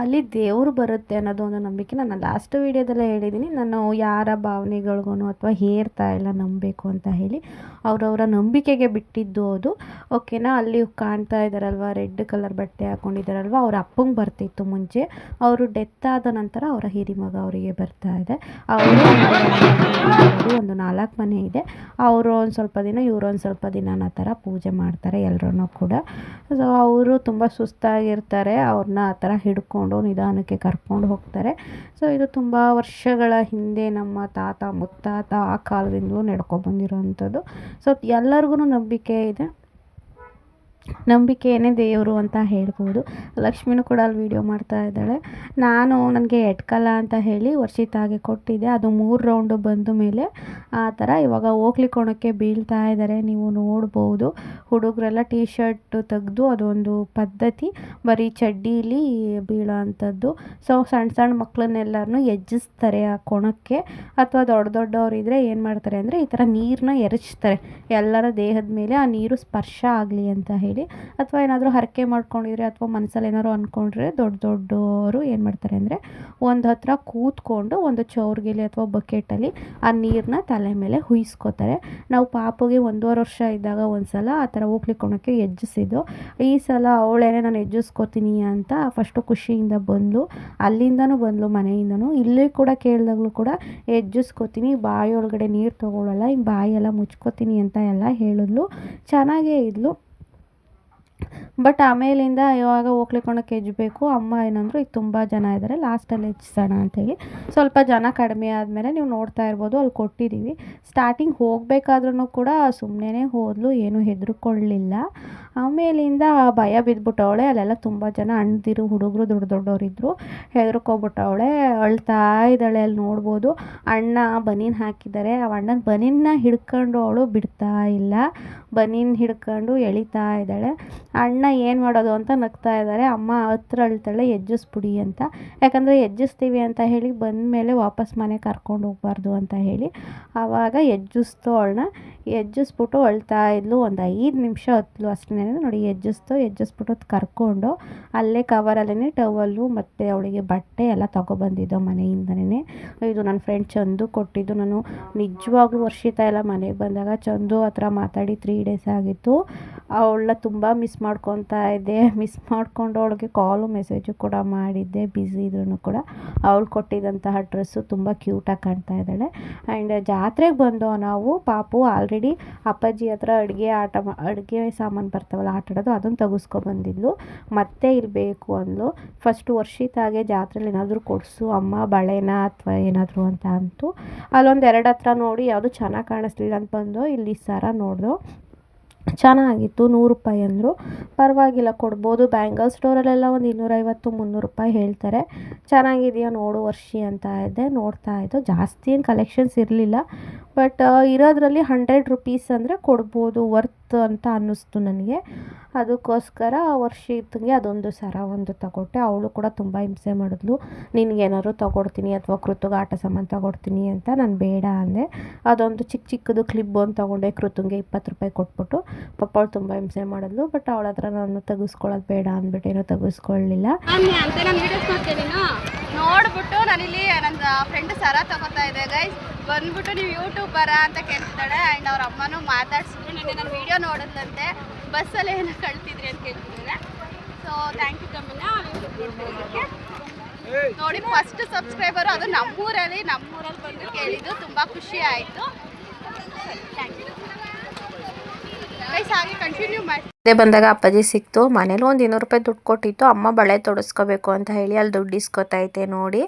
ಅಲ್ಲಿ ದೇವರು ಬರುತ್ತೆ ಅನ್ನೋದು ಒಂದು ನಂಬಿಕೆ. ನಾನು ಲಾಸ್ಟ್ ವೀಡಿಯೋದಲ್ಲೇ ಹೇಳಿದ್ದೀನಿ ನಾನು ಯಾರ ಭಾವನೆಗಳಿಗೂ ಅಥವಾ ಹೇರ್ತಾ ಇಲ್ಲ ನಂಬಬೇಕು ಅಂತ ಹೇಳಿ ಅವರವರ ನಂಬಿಕೆಗೆ ಬಿಟ್ಟಿದ್ದು ಅದು. ಓಕೆನಾ ಅಲ್ಲಿ ಕಾಣ್ತಾ ಇದ್ದಾರಲ್ವ ರೆಡ್ ಕಲರ್ ಬಟ್ಟೆ ಹಾಕ್ಕೊಂಡಿದ್ದಾರಲ್ವ ಅವ್ರ ಅಪ್ಪಂಗೆ ಬರ್ತಿತ್ತು ಮುಂಚೆ. ಅವರು ಡೆತ್ ಆದ ನಂತರ ಅವರ ಹಿರಿಮಗ ಅವರಿಗೆ ಬರ್ತಾ ಇದೆ. ಅವರು ಒಂದು ನಾಲ್ಕು ಮನೆ ಇದೆ. ಅವರು ಒಂದು ಸ್ವಲ್ಪ ದಿನ, ಇವರು ಒಂದು ಸ್ವಲ್ಪ ದಿನ ಆ ಥರ ಪೂಜೆ ಮಾಡ್ತಾರೆ. ಎಲ್ಲರೂ ಕೂಡ. ಸೊ ಅವರು ತುಂಬ ಸುಸ್ತಾಗಿರ್ತಾರೆ. ಅವ್ರನ್ನ ಆ ಥರ ಹಿಡ್ಕೊಂಡು ನಿಧಾನಕ್ಕೆ ಕರ್ಕೊಂಡು ಹೋಗ್ತಾರೆ. ಸೊ ಇದು ತುಂಬ ವರ್ಷಗಳ ಹಿಂದೆ ನಮ್ಮ ತಾತ, ಮುತ್ತಾತ ಆ ಕಾಲದಿಂದಲೂ ನಡ್ಕೊಬಂದಿರೋವಂಥದ್ದು ಸೊ ಎಲ್ಲರಿಗೂ ನಂಬಿಕೆ ಇದೆ. ನಂಬಿಕೆಯೇ ದೇವರು ಅಂತ ಹೇಳ್ಬೋದು. ಲಕ್ಷ್ಮಿನೂ ಕೂಡ ಅಲ್ಲಿ ವೀಡಿಯೋ ಮಾಡ್ತಾ ಇದ್ದಾಳೆ. ನಾನು ನನಗೆ ಎಟ್ಕಲ ಅಂತ ಹೇಳಿ ವರ್ಷಿತಾಗೆ ಕೊಟ್ಟಿದ್ದೆ. ಅದು ಮೂರು ರೌಂಡು ಬಂದ ಮೇಲೆ ಆ ಥರ ಇವಾಗ ಹೋಗ್ಲಿಕ್ಕೊಣಕ್ಕೆ ಬೀಳ್ತಾ ಇದ್ದಾರೆ. ನೀವು ನೋಡ್ಬೋದು. ಹುಡುಗರೆಲ್ಲ ಟೀ ಶರ್ಟ್ ತೆಗೆದು ಅದೊಂದು ಪದ್ಧತಿ. ಬರೀ ಚಡ್ಡೀಲಿ ಬೀಳೋ ಅಂಥದ್ದು. ಸೊ ಸಣ್ಣ ಸಣ್ಣ ಮಕ್ಕಳನ್ನೆಲ್ಲರನ್ನೂ ಎಜ್ಜಿಸ್ತಾರೆ ಆ ಕೊಣಕ್ಕೆ. ಅಥವಾ ದೊಡ್ಡ ದೊಡ್ಡವರಿದ್ದರೆ ಏನು ಮಾಡ್ತಾರೆ ಅಂದರೆ ಈ ಥರ ನೀರನ್ನ ಎರಚ್ತಾರೆ. ಎಲ್ಲರ ದೇಹದ ಮೇಲೆ ಆ ನೀರು ಸ್ಪರ್ಶ ಆಗಲಿ ಅಂತ ಹೇಳಿ. ಅಥವಾ ಏನಾದರೂ ಹರಕೆ ಮಾಡ್ಕೊಂಡಿದ್ರೆ ಅಥವಾ ಮನಸ್ಸಲ್ಲಿ ಏನಾದ್ರು ಅಂದ್ಕೊಂಡ್ರೆ ದೊಡ್ಡ ದೊಡ್ಡವರು ಏನು ಮಾಡ್ತಾರೆ ಅಂದರೆ ಒಂದು ಹತ್ರ ಕೂತ್ಕೊಂಡು ಒಂದು ಚೌರ್ಗಿಲಿ ಅಥವಾ ಬಕೆಟಲ್ಲಿ ಆ ನೀರನ್ನ ತಲೆ ಮೇಲೆ ಹುಯಿಸ್ಕೋತಾರೆ. ನಾವು ಪಾಪಗೆ ಒಂದೂವರೆ ವರ್ಷ ಇದ್ದಾಗ ಒಂದು ಸಲ ಆ ಥರ ಹೋಗ್ಲಿಕ್ಕೊಳಕ್ಕೆ ಎಜ್ಜಿಸಿದ್ದು ಈ ಸಲ ಅವಳೇನೆ ನಾನು ಎಜ್ಜಿಸ್ಕೋತೀನಿ ಅಂತ ಫಸ್ಟು ಖುಷಿಯಿಂದ ಬಂದು ಅಲ್ಲಿಂದನೂ ಬಂದ್ಲು, ಮನೆಯಿಂದನೂ. ಇಲ್ಲಿ ಕೂಡ ಕೇಳಿದಾಗಲೂ ಕೂಡ ಎಜ್ಜಿಸ್ಕೋತೀನಿ ಬಾಯಿ ಒಳಗಡೆ ನೀರು ತೊಗೊಳ್ಳಲ್ಲ ಹಿಂಗೆ ಬಾಯೆಲ್ಲ ಮುಚ್ಕೋತೀನಿ ಅಂತ ಎಲ್ಲ ಹೇಳಿದ್ಲು. ಚೆನ್ನಾಗೇ ಇದ್ಲು. ಬಟ್ ಆಮೇಲಿಂದ ಇವಾಗ ಹೋಗ್ಲಿಕ್ಕೊಂಡಕ್ಕೆ ಹೆಜ್ಜಬೇಕು ಅಮ್ಮ ಏನಂದ್ರು ಈಗ ತುಂಬ ಜನ ಇದ್ದಾರೆ ಲಾಸ್ಟಲ್ಲಿ ಹೆಚ್ಚಿಸೋಣ ಅಂತೇಳಿ ಸ್ವಲ್ಪ ಜನ ಕಡಿಮೆ ಆದಮೇಲೆ ನೀವು ನೋಡ್ತಾ ಇರ್ಬೋದು. ಅಲ್ಲಿ ಕೊಟ್ಟಿದ್ದೀವಿ ಸ್ಟಾರ್ಟಿಂಗ್ ಹೋಗಬೇಕಾದ್ರೂ ಕೂಡ ಸುಮ್ಮನೆ ಹೋದಲು, ಏನೂ ಹೆದರ್ಕೊಳ್ಳಿಲ್ಲ. ಆಮೇಲಿಂದ ಭಯ ಬಿದ್ದುಬಿಟ್ಟವಳೆ ಅಲ್ಲೆಲ್ಲ ತುಂಬ ಜನ ಅಣ್ಣದಿರು ಹುಡುಗರು, ದೊಡ್ಡ ದೊಡ್ಡವರಿದ್ದರು ಹೆದರ್ಕೊಬಿಟ್ಟವಳೆ. ಅಳ್ತಾ ಇದ್ದಾಳೆ ಅಲ್ಲಿ ನೋಡ್ಬೋದು. ಅಣ್ಣ ಬನೀನ್ ಹಾಕಿದ್ದಾರೆ. ಆ ಅಣ್ಣನ ಬನೀನ್ನ ಹಿಡ್ಕೊಂಡು ಅವಳು ಬಿಡ್ತಾ ಇಲ್ಲ. ಬನೀನ್ ಹಿಡ್ಕೊಂಡು ಎಳಿತಾ ಇದ್ದಾಳೆ. ಅಣ್ಣ ಏನು ಮಾಡೋದು ಅಂತ ನಗ್ತಾ ಇದ್ದಾರೆ ಅಮ್ಮ ಹತ್ರ ಅಳ್ತಾಳೆ ಎಜ್ಜಿಸ್ಬಿಡಿ ಅಂತ. ಯಾಕಂದರೆ ಎಜ್ಜಿಸ್ತೀವಿ ಅಂತ ಹೇಳಿ ಬಂದ ಮೇಲೆ ವಾಪಸ್ ಮನೆ ಕರ್ಕೊಂಡು ಹೋಗ್ಬಾರ್ದು ಅಂತ ಹೇಳಿ ಆವಾಗ ಎಜ್ಜಿಸ್ತು ಅವಳನ್ನ ಎಜ್ಜಿಸ್ಬಿಟ್ಟು ಅಳ್ತಾ ಇದ್ಲು. ಒಂದು ಐದು ನಿಮಿಷ ಹತ್ಲು ಅಷ್ಟೇ ನೋಡಿ ಎಜ್ಜಿಸ್ತು ಎಜ್ಜಿಸ್ಬಿಟ್ಟು ಕರ್ಕೊಂಡು ಅಲ್ಲೇ ಕವರಲ್ಲೇ ಟವಲ್ಲು ಮತ್ತು ಅವಳಿಗೆ ಬಟ್ಟೆ ಎಲ್ಲ ತೊಗೊಬಂದಿದ್ದು ಮನೆಯಿಂದನೇ ಇದು ನನ್ನ ಫ್ರೆಂಡ್ ಚಂದು ಕೊಟ್ಟಿದ್ದು. ನಾನು ನಿಜವಾಗ್ಲೂ ವರ್ಷಿತ ಎಲ್ಲ ಮನೆಗೆ ಬಂದಾಗ. ಚಂದು ಹತ್ರ ಮಾತಾಡಿ ತ್ರೀ ಡೇಸ್ ಆಗಿತ್ತು. ಅವಳನ್ನ ತುಂಬ ಮಿಸ್ ಮಾಡ್ಕೊತಾ ಇದ್ದೆ. ಮಿಸ್ ಮಾಡ್ಕೊಂಡು ಅವಳಿಗೆ ಕಾಲು ಮೆಸೇಜು ಕೂಡ ಮಾಡಿದ್ದೆ. ಬ್ಯುಸಿ ಇದ್ರೂ ಕೂಡ. ಅವಳು ಕೊಟ್ಟಿದ್ದಂತಹ ಡ್ರೆಸ್ಸು ತುಂಬ ಕ್ಯೂಟಾಗಿ ಕಾಣ್ತಾ ಇದ್ದಾಳೆ. ಆ್ಯಂಡ್ ಜಾತ್ರೆಗೆ ಬಂದೋ ನಾವು, ಪಾಪು ಆಲ್ರೆಡಿ ಅಪ್ಪಾಜಿ ಹತ್ರ ಅಡುಗೆ ಆಟ ಅಡುಗೆ ಸಾಮಾನು ಬರ್ತಾವಲ್ಲ, ಆಟ ಆಡೋದು ಅದನ್ನು ತೆಗೆಸ್ಕೊಬಂದಿದ್ಲು ಮತ್ತೆ ಇರಬೇಕು ಬೇಕು ಅಂದ್ಲು ಫಸ್ಟ್ ವರ್ಷಿತಾಗೆ ಜಾತ್ರೆಲಿ ಏನಾದರೂ ಕೊಡಿಸು, ಅಮ್ಮ ಬಳೆನ ಅಥವಾ ಏನಾದರೂ ಅಂತ ಅಂತು. ಅಲ್ಲೊಂದು ಎರಡು ಹತ್ರ ನೋಡಿ, ಯಾವುದು ಚೆನ್ನಾಗಿ ಕಾಣಿಸ್ಲಿಲ್ಲ ಅಂತ ಬಂದು ಇಲ್ಲಿ ಸರ ನೋಡ್ದು ಚೆನ್ನಾಗಿತ್ತು, ನೂರು ರೂಪಾಯಿ ಅಂದರು. ಪರವಾಗಿಲ್ಲ, ಕೊಡ್ಬೋದು. ಬ್ಯಾಂಗಲ್ ಸ್ಟೋರಲ್ಲೆಲ್ಲ ಒಂದು ಇನ್ನೂರೈವತ್ತು, ಮುನ್ನೂರು ರೂಪಾಯಿ ಹೇಳ್ತಾರೆ. ಚೆನ್ನಾಗಿದೆಯಾ ನೋಡು ವರ್ಷಿ ಅಂತ ಇದೆ. ನೋಡ್ತಾ ಇದ್ದು. ಜಾಸ್ತಿ ಏನು ಕಲೆಕ್ಷನ್ಸ್ ಇರಲಿಲ್ಲ. ಬಟ್ ಇರೋದ್ರಲ್ಲಿ ಹಂಡ್ರೆಡ್ ರುಪೀಸ್ ಅಂದರೆ ಕೊಡ್ಬೋದು. ವರ್ತ್ ಅಂತ ಅನ್ನಿಸ್ತು ನನಗೆ. ಅದಕ್ಕೋಸ್ಕರ ವರ್ಷಿತ್ಗೆ ಅದೊಂದು ಸರ ಒಂದು ತಗೊಟ್ಟೆ. ಅವಳು ಕೂಡ ತುಂಬ ಹಿಂಸೆ ಮಾಡಿದ್ಲು. ನಿನಗೇನಾದ್ರು ತಗೊಡ್ತೀನಿ ಅಥವಾ ಕೃತುಗ ಆಟ ಸಾಮಾನು ತಗೊಡ್ತೀನಿ ಅಂತ ನಾನು ಬೇಡ ಅಂದೆ. ಅದೊಂದು ಚಿಕ್ಕ ಚಿಕ್ಕದು ಕ್ಲಿಪ್ ಒಂದು ತೊಗೊಂಡೆ. ಕೃತುಂಗೆ ಇಪ್ಪತ್ತು ರೂಪಾಯಿ ಕೊಟ್ಬಿಟ್ಟು. ಪಾಪ ಅವಳು ತುಂಬ ಹಿಂಸೆ ಮಾಡಿದ್ಲು. ಬಟ್ ಅವಳ ಹತ್ರ ನಾನು ತೆಗೆಸ್ಕೊಳ್ಳೋದು ಬೇಡ ಅಂದ್ಬಿಟ್ಟು ಏನೋ ತೆಗೆಸ್ಕೊಳ್ಳಿಲ್ಲ. ಅಂತ ನಾನು ವಿಡಿಯೋಸ್ ಮಾಡ್ತೇನೆ ನೋಡ್ಬಿಟ್ಟು ನಾನಿಲ್ಲಿ ನನ್ನ ಫ್ರೆಂಡ್ ಸರ ತಗೋತಾ ಇದೆ ಗೈಸ್ ಬಂದ್ಬಿಟ್ಟು ನೀವು ಯೂಟ್ಯೂಬರ ಅಂತ ಕೇಳ್ತಾಳೆ ಆ್ಯಂಡ್ ಅವ್ರ ಅಮ್ಮನೂ ಮಾತಾಡ್ಸಿದ್ರು. ನಿನ್ನೆ ನಾನು ವೀಡಿಯೋ ನೋಡಿದ್ಲಂತೆ ಬಸ್ಸಲ್ಲಿ ಏನೋ ಕಳ್ತಿದ್ರಿ ಅಂತ ಕೇಳ್ತಿದ್ದಾರೆ ಸೊ ಥ್ಯಾಂಕ್ ಯು ಕಮ್ಮಿನ. ನೋಡಿ ಫಸ್ಟ್ ಸಬ್ಸ್ಕ್ರೈಬರು ಅದು ನಮ್ಮೂರಲ್ಲಿ ನಮ್ಮೂರಲ್ಲಿ ಬಂದು ಕೇಳಿದ್ದು. ತುಂಬ ಖುಷಿ ಆಯಿತು. ಥ್ಯಾಂಕ್ ಕಂಟಿನ್ಯೂ ಮಾಡಿ. ಬಂದಾಗ ಅಪ್ಪಾಜಿ ಸಿಕ್ತು. ಮನೇಲಿ ಒಂದು ಇನ್ನೂರು ರೂಪಾಯಿ ದುಡ್ಡು ಕೊಟ್ಟಿತ್ತು. ಅಮ್ಮ ಬಳೆ ತೊಡಸ್ಕೋಬೇಕು ಅಂತ ಹೇಳಿ ಅಲ್ಲಿ ದುಡ್ಡು ಇಸ್ಕೊತೈತೆ ನೋಡಿ.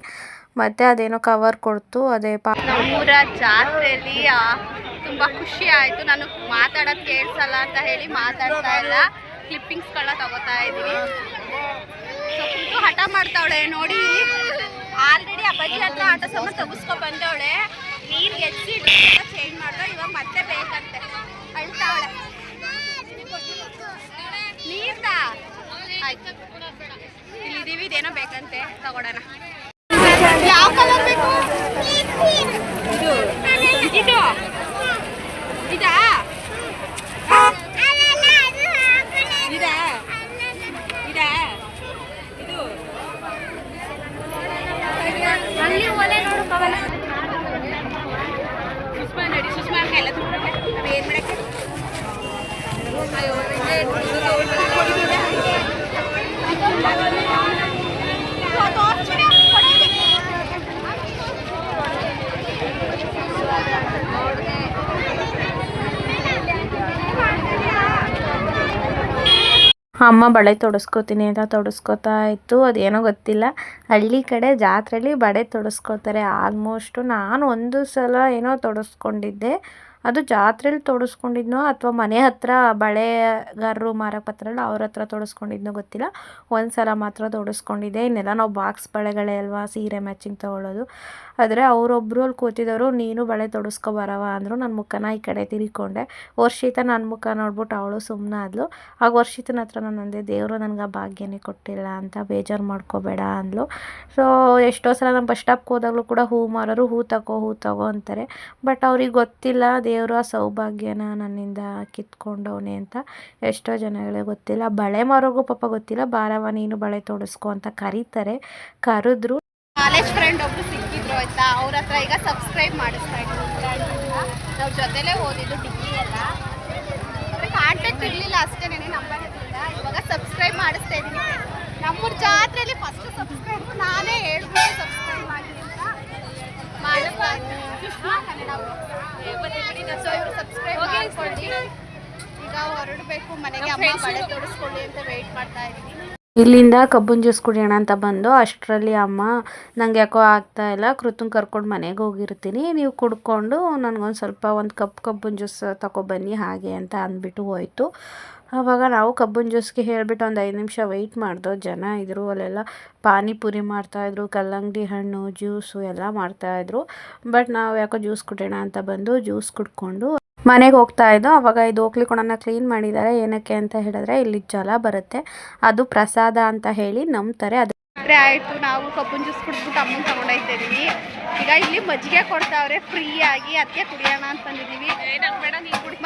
ಮತ್ತು ಅದೇನೋ ಕವರ್ ಕೊಡ್ತು, ಅದೇ ಪಾ ನಮ್ಮೂರ ಜಾತ್ರೆಯಲ್ಲಿ ತುಂಬಾ ಖುಷಿ ಆಯ್ತು. ನಾನು ಮಾತಾಡೋದು ಕೇಳಿಸಲ್ಲ ಅಂತ ಹೇಳಿ ಮಾತಾಡ್ತಾ ಇಲ್ಲ. ಕ್ಲಿಪ್ಪಿಂಗ್ಸ್ಗಳನ್ನ ತಗೋತಾ ಇದೀವಿ ಸೊ ಹಠ ಮಾಡ್ತಾವಳೆ, ನೋಡಿ ಆಲ್ರೆಡಿ ಅಪ್ಪಾಜಿ ಹತ್ರ ಆಟ ಸಾಮಾನು ತಗಿಸ್ಕೊ ಬಂದವಳೆ. ನೀರು ಎಚ್ಚಿ ಚೇಂಜ್ ಮಾಡ್ತಾ ಇವಾಗ ಮತ್ತೆ ಬೇಕಂತೆ ಅಳ್ತಾವಳೆ ನೀರ್ತಾ ಆಯ್ತು. ಇಲ್ಲಿದ್ದೀವಿ ಇದೇನೋ ಬೇಕಂತೆ. ತಗೊಳೋಣ ಯಾವ ಕಲರ್ ಬೇಕು ಇದು ಇದು ಇದಾ ಇದಾ ಇದಾ ಇದು ಅಲ್ಲಿ ಒಲೆ ನೋಡು ಪವನ ಸುಷ್ಮಾ ನಡಿ ಸುಷ್ಮಾ ಎಲ್ಲ ತುಂಬಿಡಕ್ಕೆ ಏನು ಮಾಡಕ್ಕೆ ಅಯ್ಯೋ ಅಮ್ಮ ಬಳೆ ತೊಡಸ್ಕೊತೀನಿ ಅಂತ ತೊಡಸ್ಕೊತಾ ಇತ್ತು. ಅದೇನೋ ಗೊತ್ತಿಲ್ಲ. ಹಳ್ಳಿ ಕಡೆ ಜಾತ್ರೆಲಿ ಬಳೆ ತೊಡಸ್ಕೊತಾರೆ. ಆಲ್ಮೋಸ್ಟು ನಾನು ಒಂದು ಸಲ ಏನೋ ತೊಡಸ್ಕೊಂಡಿದ್ದೆ. ಅದು ಜಾತ್ರೆಲಿ ತೊಡಸ್ಕೊಂಡಿದ್ನೋ ಅಥವಾ ಮನೆ ಹತ್ರ ಬಳೆಗಾರರು ಮಾರಕ್ಕೆ ಬರ್ತಾರಲ್ಲ ಅವ್ರ ಹತ್ರ ತೊಡಸ್ಕೊಂಡಿದ್ನೋ ಗೊತ್ತಿಲ್ಲ. ಒಂದು ಸಲ ಮಾತ್ರ ತೊಡಸ್ಕೊಂಡಿದ್ದೆ. ಇನ್ನೆಲ್ಲ ನಾವು ಬಾಕ್ಸ್ ಬಳೆಗಳೇ ಅಲ್ವಾ, ಸೀರೆ ಮ್ಯಾಚಿಂಗ್ ತೊಗೊಳ್ಳೋದು ಆದರೆ ಅವರೊಬ್ಬರು ಅಲ್ಲಿ ಕೂತಿದ್ದವರು ನೀನು ಬಳೆ ಬರವ ಅಂದರು. ನನ್ನ ಮುಖನ ಈ ಕಡೆ ತಿರ್ಕೊಂಡೆ. ವರ್ಷಿತ ನನ್ನ ಮುಖ ನೋಡ್ಬಿಟ್ಟು ಅವಳು ಸುಮ್ಮನಾದ್ಳು ಆಗ ವರ್ಷಿತನ ಹತ್ರ ನಾನು ಅಂದೆ, ದೇವರು ನನಗೆ ಆ ಭಾಗ್ಯನೇ ಕೊಟ್ಟಿಲ್ಲ ಅಂತ, ಬೇಜಾರು ಮಾಡ್ಕೋಬೇಡ ಅಂದ್ಲು. ಸೊ ಎಷ್ಟೋ ಸಲ ನಮ್ಮ ಬಸ್ ಸ್ಟಾಪ್ಗೆ ಹೋದಾಗಲೂ ಕೂಡ ಹೂ ಮಾರೋರು, ಹೂ ತಗೋ ಹೂ ತಗೋ ಅಂತಾರೆ. ಬಟ್ ಅವ್ರಿಗೆ ಗೊತ್ತಿಲ್ಲ ದೇವರು ಆ ಸೌಭಾಗ್ಯನ ನನ್ನಿಂದ ಕಿತ್ಕೊಂಡವನೇ ಅಂತ ಎಷ್ಟೋ ಜನಗಳಿಗೆ ಗೊತ್ತಿಲ್ಲ. ಬಳೆ ಮಾರೋಗು ಪಾಪ ಗೊತ್ತಿಲ್ಲ. ಬಾರವ ನೀನು ಬಳೆ ತೊಡಸ್ಕೊ ಅಂತ ಕರೀತಾರೆ. ಕರೆದ್ರು. ಕಾಲೇಜ್ ಫ್ರೆಂಡ್ ಒಬ್ರು ಸಿಕ್ಕಿದ್ರು ಆಯ್ತಾ? ಅವ್ರ ಹತ್ರ ಈಗ ಸಬ್ಸ್ಕ್ರೈಬ್ ಮಾಡಿಸ್ತಾ ಇದ್ರು. ನಾವು ಜೊತೆಲೇ ಓದಿದ್ದು ಡಿಗ್ರಿ ಎಲ್ಲ. ಕಾಂಟ್ಯಾಕ್ಟ್ ಇರಲಿಲ್ಲ ಅಷ್ಟೇ ನೆನೆ ನಂಬರ್ ಇರಲಿಲ್ಲ. ಇವಾಗ ಸಬ್ಸ್ಕ್ರೈಬ್ ಮಾಡಿಸ್ತಾ ಇದ್ದೀನಿ. ನಮ್ಮೂರ ಜಾತ್ರೆಯಲ್ಲಿ ಫಸ್ಟ್ ಸಬ್ಸ್ಕ್ರೈಬ್ ನಾನೇ ಹೇಳ್ಬಿಟ್ಟು ಸಬ್ಸ್ಕ್ರೈಬ್ ಮಾಡಿದ್ದೀನಿ ಇಲ್ಲಿಂದ ಕಬ್ಬನ್ ಜ್ಯೂಸ್ ಕುಡಿಯೋಣ ಅಂತ ಬಂದು, ಅಷ್ಟರಲ್ಲಿ ಅಮ್ಮ ನಂಗೆ ಯಾಕೋ ಆಗ್ತಾ ಇಲ್ಲ ಕೃತು ಕರ್ಕೊಂಡು ಮನೆಗೆ ಹೋಗಿರ್ತೀನಿ, ನೀವು ಕುಡ್ಕೊಂಡು ನನಗೊಂದು ಸ್ವಲ್ಪ ಒಂದು ಕಪ್ ಕಬ್ಬನ್ ಜ್ಯೂಸ್ ತಗೊಬನ್ನಿ ಹಾಗೆ ಅಂತ ಅಂದ್ಬಿಟ್ಟು ಹೋಯ್ತು. ಆವಾಗ ನಾವು ಕಬ್ಬನ್ ಜ್ಯೂಸ್ಗೆ ಹೇಳಿಬಿಟ್ಟು ಒಂದು ಐದು ನಿಮಿಷ ವೆಯ್ಟ್ ಮಾಡ್ದೋ ಜನ ಇದ್ದರು ಅಲ್ಲೆಲ್ಲ ಪಾನಿಪುರಿ ಮಾಡ್ತಾಯಿದ್ರು ಕಲ್ಲಂಗಡಿ ಹಣ್ಣು ಜ್ಯೂಸು ಎಲ್ಲ ಮಾಡ್ತಾಯಿದ್ರು ಬಟ್ ನಾವು ಯಾಕೋ ಜ್ಯೂಸ್ ಕುಡಿಯೋಣ ಅಂತ ಬಂದು ಜ್ಯೂಸ್ ಕುಡ್ಕೊಂಡು ಮನೆಗೆ ಹೋಗ್ತಾ ಇದ್ದೋ, ಅವಾಗ ಇದು ಹೋಗ್ಲಿ ಕೊಡೋಣ ಕ್ಲೀನ್ ಮಾಡಿದ್ದಾರೆ ಏನಕ್ಕೆ ಅಂತ ಹೇಳಿದ್ರೆ ಇಲ್ಲಿ ಜಲ ಬರುತ್ತೆ. ಅದು ಪ್ರಸಾದ ಅಂತ ಹೇಳಿ ನಂಬ್ತಾರೆ. ಅದು ರಾತ್ರಿ ಆಯಿತು, ನಾವು ಕಬ್ಬನ್ ಜ್ಯೂಸ್ ಕುಡಿದ್ಬಿಟ್ಟು ಅಮ್ಮನ ತಗೊಂಡೋಗ್ತಾ ಈಗ ಇಲ್ಲಿ ಮಜ್ಜಿಗೆ ಕೊಡ್ತಾವ್ರೆ ಫ್ರೀ ಆಗಿ ಅದಕ್ಕೆ ಕುಡಿಯೋಣ ಅಂತ ಬಂದಿದ್ದೀವಿ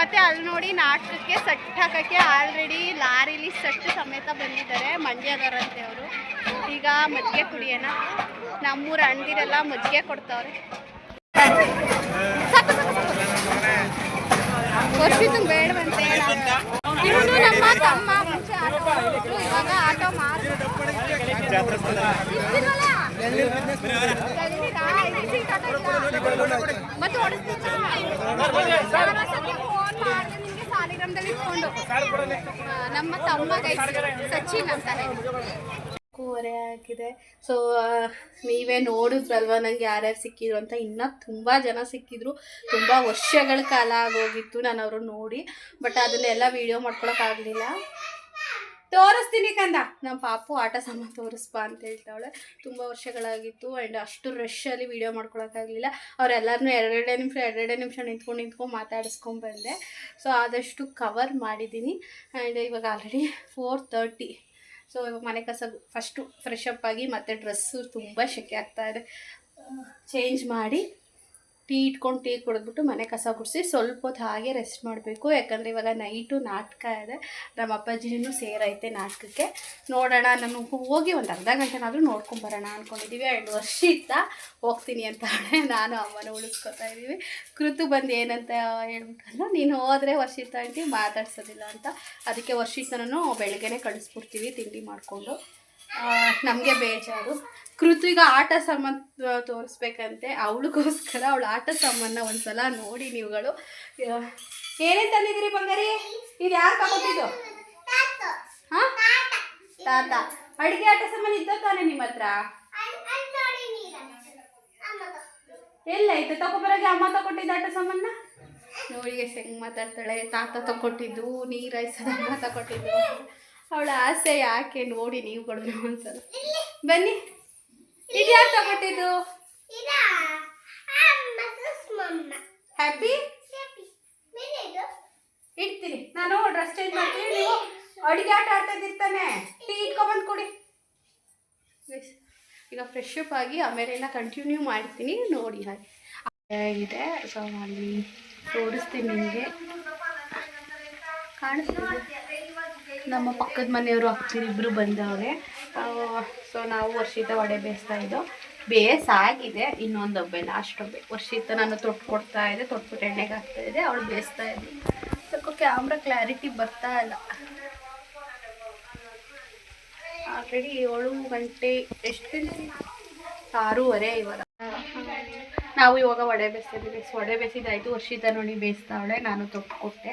ಮತ್ತೆ ಅಲ್ಲಿ ನೋಡಿ ನಾಟಕಕ್ಕೆ ಸಟ್ ಹಾಕಕ್ಕೆ ಆಲ್ರೆಡಿ ಲಾರಿಲಿ ಸಟ್ ಸಮೇತ ಬಂದಿದ್ದಾರೆ ಮಂಡ್ಯದವರಂತೆ ಅವರು. ಈಗ ಮಜ್ಜಿಗೆ ಕುಡಿಯೋಣ. ನಮ್ಮೂರ ಅಣ್ದಿರೆಲ್ಲ ಮಜ್ಜಿಗೆ ಕೊಡ್ತಾವ್ರೆ. ಬೇಡವಂತೆ ನಮ್ಮ ತಮ್ಮ ಮುಂಚೆ ಆಟೋ ಇವಾಗ ಆಟೋ ಮಾರ್ಬಿಟ್ಟು ನಮ್ಮ ತಮ್ಮ ಸಚಿನ್ ಅಂತ ಹೇಳಿ ಆಗಿದೆ ಸೊ ನೀವೇ ನೋಡಿದ್ರಲ್ವ? ನಂಗೆ ಯಾರ್ಯಾರು ಸಿಕ್ಕಿದ್ರು ಅಂತ? ಇನ್ನೂ ತುಂಬ ಜನ ಸಿಕ್ಕಿದ್ರು. ತುಂಬ ವರ್ಷಗಳ ಕಾಲ ಆಗೋಗಿತ್ತು ನಾನು ಅವರು ನೋಡಿ. ಬಟ್ ಅದನ್ನೆಲ್ಲ ವೀಡಿಯೋ ಮಾಡ್ಕೊಳಕ್ಕಾಗಲಿಲ್ಲ. ತೋರಿಸ್ತೀನಿ ಕಂದ. ನಮ್ಮ ಪಾಪು ಆಟ ಸಾಮಾನು ತೋರಿಸ್ಬಾ ಅಂತ ಹೇಳ್ತಾವಳೆ ತುಂಬ ವರ್ಷಗಳಾಗಿತ್ತು ಆ್ಯಂಡ್ ಅಷ್ಟು ರಶ್ಶಲ್ಲಿ ವೀಡಿಯೋ ಮಾಡ್ಕೊಳಕ್ಕಾಗಲಿಲ್ಲ. ಅವರೆಲ್ಲರನ್ನೂ ಎರಡೆರಡೇ ನಿಮಿಷ ಎರಡೆರಡೇ ನಿಮಿಷ ನಿಂತ್ಕೊಂಡು ನಿಂತ್ಕೊಂಡು ಮಾತಾಡಿಸ್ಕೊಂಡು ಬಂದೆ. ಸೊ ಆದಷ್ಟು ಕವರ್ ಮಾಡಿದ್ದೀನಿ ಆ್ಯಂಡ್ ಇವಾಗ ಆಲ್ರೆಡಿ ಫೋರ್ ತರ್ಟಿ ಸೊ ಇವಾಗ ಮನೆ ಕಸ ಫಸ್ಟು ಫ್ರೆಶ್ ಅಪ್ ಆಗಿ ಮತ್ತೆ ಡ್ರೆಸ್ಸು ತುಂಬ ಶೆಕೆ ಆಗ್ತಾಯಿದೆ ಚೇಂಜ್ ಮಾಡಿ ಟೀ ಇಟ್ಕೊಂಡು ಟೀ ಕುಡಿದ್ಬಿಟ್ಟು ಮನೆ ಕಸ ಗುಡಿಸಿ ಸ್ವಲ್ಪ ಹೊತ್ತು ಹಾಗೆ ರೆಸ್ಟ್ ಮಾಡಬೇಕು. ಯಾಕಂದರೆ ಇವಾಗ ನೈಟು ನಾಟಕ ಇದೆ. ನಮ್ಮ ಅಪ್ಪಾಜಿನೂ ಸೇರೈತೆ ನಾಟಕಕ್ಕೆ. ನೋಡೋಣ ನಾನು ಹೋಗಿ ಒಂದು ಅರ್ಧ ಗಂಟೆನಾದರೂ ನೋಡ್ಕೊಂಬರೋಣ ಅಂದ್ಕೊಂಡಿದ್ದೀವಿ ಎರಡು ವರ್ಷ ಇತ್ತ ಹೋಗ್ತೀನಿ ಅಂತ ನಾನು ಅಮ್ಮನ ಉಳಿಸ್ಕೊತಾ ಇದ್ದೀವಿ. ಕೃತು ಬಂದು ಏನಂತ ಹೇಳ್ಬಿಟ್ಟಲ್ಲ ನೀನು ಹೋದರೆ ವರ್ಷಿತ ಅಂತ ಮಾತಾಡ್ಸೋದಿಲ್ಲ ಅಂತ. ಅದಕ್ಕೆ ವರ್ಷಿತನೂ ಬೆಳಗ್ಗೆನೆ ಕಳಿಸ್ಬಿಡ್ತೀವಿ, ತಿಂಡಿ ಮಾಡಿಕೊಂಡು. ನಮಗೆ ಬೇಜಾರು. ಕೃತು ಈಗ ಆಟ ಸಾಮಾನು ತೋರಿಸ್ಬೇಕಂತೆ, ಅವಳಿಗೋಸ್ಕರ ಅವಳ ಆಟ ಸಾಮಾನ ಒಂದ್ಸಲ ನೋಡಿ ನೀವುಗಳು. ಏನೇನು ತಂದಿದ್ದೀರಿ ಬಂಗಾರಿ? ಇದು ಯಾರು ತಗೊತಿದ್ದು ಹಾಂ? ತಾತ. ಅಡಿಗೆ ಆಟ ಸಾಮಾನು ಇದ್ದ ತಾನೆ ನಿಮ್ಮ ಹತ್ರ? ಎಲ್ಲ ಐತೆ ತಗೊಬರಾಗೆ ಅಮ್ಮ ತಗೊಟ್ಟಿದ್ದ ಆಟ ಸಾಮಾನ ನೋಡಿ ಎಷ್ಟು ಹೆಂಗೆ ಮಾತಾಡ್ತಾಳೆ. ತಾತ ತಗೊಟ್ಟಿದ್ದು, ನೀರು ಐಸದ ಅಮ್ಮ ತಗೊಟ್ಟಿದ್ದು. ಅವಳ ಆಸೆ ಯಾಕೆ? ನೋಡಿ ನೀವುಗಳು ಒಂದ್ಸಲ. ಬನ್ನಿ. ಇದು ಯಾರು ತಗೊಟ್ಟಿದ್ದು ಹ್ಯಾಪಿ ಇಡ್ತೀನಿ. ನಾನು ಡ್ರೆಸ್ ಚೇಂಜ್ ಮಾಡ್ತೀನಿ ನೀವು ಅಡುಗೆ ಆಟ ಆಡ್ತಾ ಇದ್ದಿರ್ತಾನೆ ಟೀ ಇಟ್ಕೊಬಂದು ಕೊಡಿ. ಈಗ ಫ್ರೆಶ್ ಅಪ್ ಆಗಿ ಆಮೇಲೆ ಕಂಟಿನ್ಯೂ ಮಾಡ್ತೀನಿ. ನೋಡಿ ಹಾಗೆ. ಇದೆ. ಸೊ ಅಲ್ಲಿ ತೋರಿಸ್ತೀನಿ ನಿಮಗೆ. ಕಾಣಿಸ್ತಿದೆ. ನಮ್ಮ ಪಕ್ಕದ ಮನೆಯವರು ಅಕ್ಕರಿಬ್ಬರು ಬಂದವ್ರೆ. ಸೊ ನಾವು ವರ್ಷಿತ ವಡೆ ಬೇಯಿಸ್ತಾ ಇದ್ದೋ ಬೇಸಾಗಿದೆ ಇನ್ನೊಂದು ಒಬ್ಬೆ ಲಾಸ್ಟ್ ಒಬ್ಬೆ ವರ್ಷಿತ ನಾನು ತೊಟ್ಟು ಕೊಡ್ತಾ ಇದ್ದೆ, ತೊಟ್ಬಿಟ್ಟು ಎಣ್ಣೆಗೆ ಹಾಕ್ತಾ ಇದ್ದೆ, ಅವಳು ಬೇಯಿಸ್ತಾ ಇದ್ದೆ ಸ್ವಲ್ಪ ಕ್ಯಾಮ್ರಾ ಕ್ಲಾರಿಟಿ ಬರ್ತಾ ಇಲ್ಲ. ಆಲ್ರೆಡಿ ಏಳು ಗಂಟೆ, ಎಷ್ಟು ಆರೂವರೆ ಇವಾಗ. ನಾವು ಇವಾಗ ವಡೆ ಬೇಯಿಸ್ತಿದ್ದೀವಿ ವಡೆ ಬೇಯಿಸಿದಾಯ್ತು ವರ್ಷಿತ ನೋಡಿ ಬೇಯಿಸ್ತಾವಳೆ, ನಾನು ತೊಟ್ಟು ಕೊಟ್ಟೆ.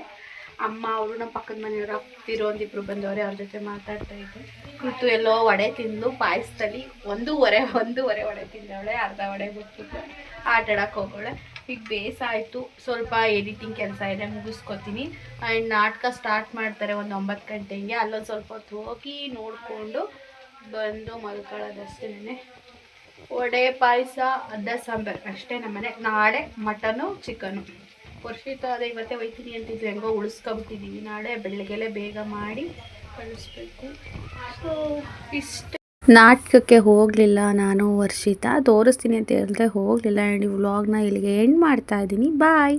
ಅಮ್ಮ ಅವರು ನಮ್ಮ ಪಕ್ಕದ ಮನೆಯವರು ಒಂದು ಇಬ್ಬರು ಬಂದವರೆ, ಅವ್ರ ಜೊತೆ ಮಾತಾಡ್ತಾ ಇದ್ದೆ. ಕೂತು ಎಲ್ಲೋ ವಡೆ ತಿಂದು ಪಾಯಸದಲ್ಲಿ ಒಂದೂವರೆ ಒಂದೂವರೆ ವಡೆ ತಿಂದವಳೆ, ಅರ್ಧ ವಡೆ ಬಿಟ್ಟಿದ್ದೆ ಆಟ ಆಡಕ್ಕೆ ಹೋಗೋಳೆ. ಈಗ ಬೇಸ ಆಯಿತು ಸ್ವಲ್ಪ ಎಡಿಟಿಂಗ್ ಕೆಲಸ ಇದೆ, ಮುಗಿಸ್ಕೊತೀನಿ. ಆ್ಯಂಡ್ ನಾಟಕ ಸ್ಟಾರ್ಟ್ ಮಾಡ್ತಾರೆ ಒಂದು ಒಂಬತ್ತು ಗಂಟೆಗೆ, ಅಲ್ಲೊಂದು ಸ್ವಲ್ಪ ಹೊತ್ತು ಹೋಗಿ ನೋಡಿಕೊಂಡು ಬಂದು ಮಲ್ಕೊಳ್ಳೋದಷ್ಟೇ ವಡೆ, ಪಾಯಸ ಅದ ಸಾಂಬಾರು, ಅಷ್ಟೇ ನಮ್ಮನೆ. ನಾಳೆ ಮಟನು ಚಿಕನು ವರ್ಷಿತ ಅದೇ ಇವತ್ತೇ ಒಯ್ತೀನಿ ಅಂತಿದ್ವಿ, ಹೆಂಗೋ ಉಳಿಸ್ಕೊಬಿಟ್ಟಿದ್ದೀವಿ ನಾಳೆ ಬೆಳಗ್ಗೆಲೆ ಬೇಗ ಮಾಡಿ ಕಳಿಸ್ಬೇಕು. ಸೊ ಇಷ್ಟ ನಾಟಕಕ್ಕೆ ಹೋಗಲಿಲ್ಲ ನಾನು ವರ್ಷಿತ, ತೋರಿಸ್ತೀನಿ ಅಂತ ಹೇಳಿದ್ರೆ ಹೋಗಲಿಲ್ಲ. ಆ್ಯಂಡ್ ಈ ವ್ಲಾಗ್ನ ಇಲ್ಲಿಗೆ ಎಂಡ್ ಮಾಡ್ತಾ ಇದ್ದೀನಿ. ಬಾಯ್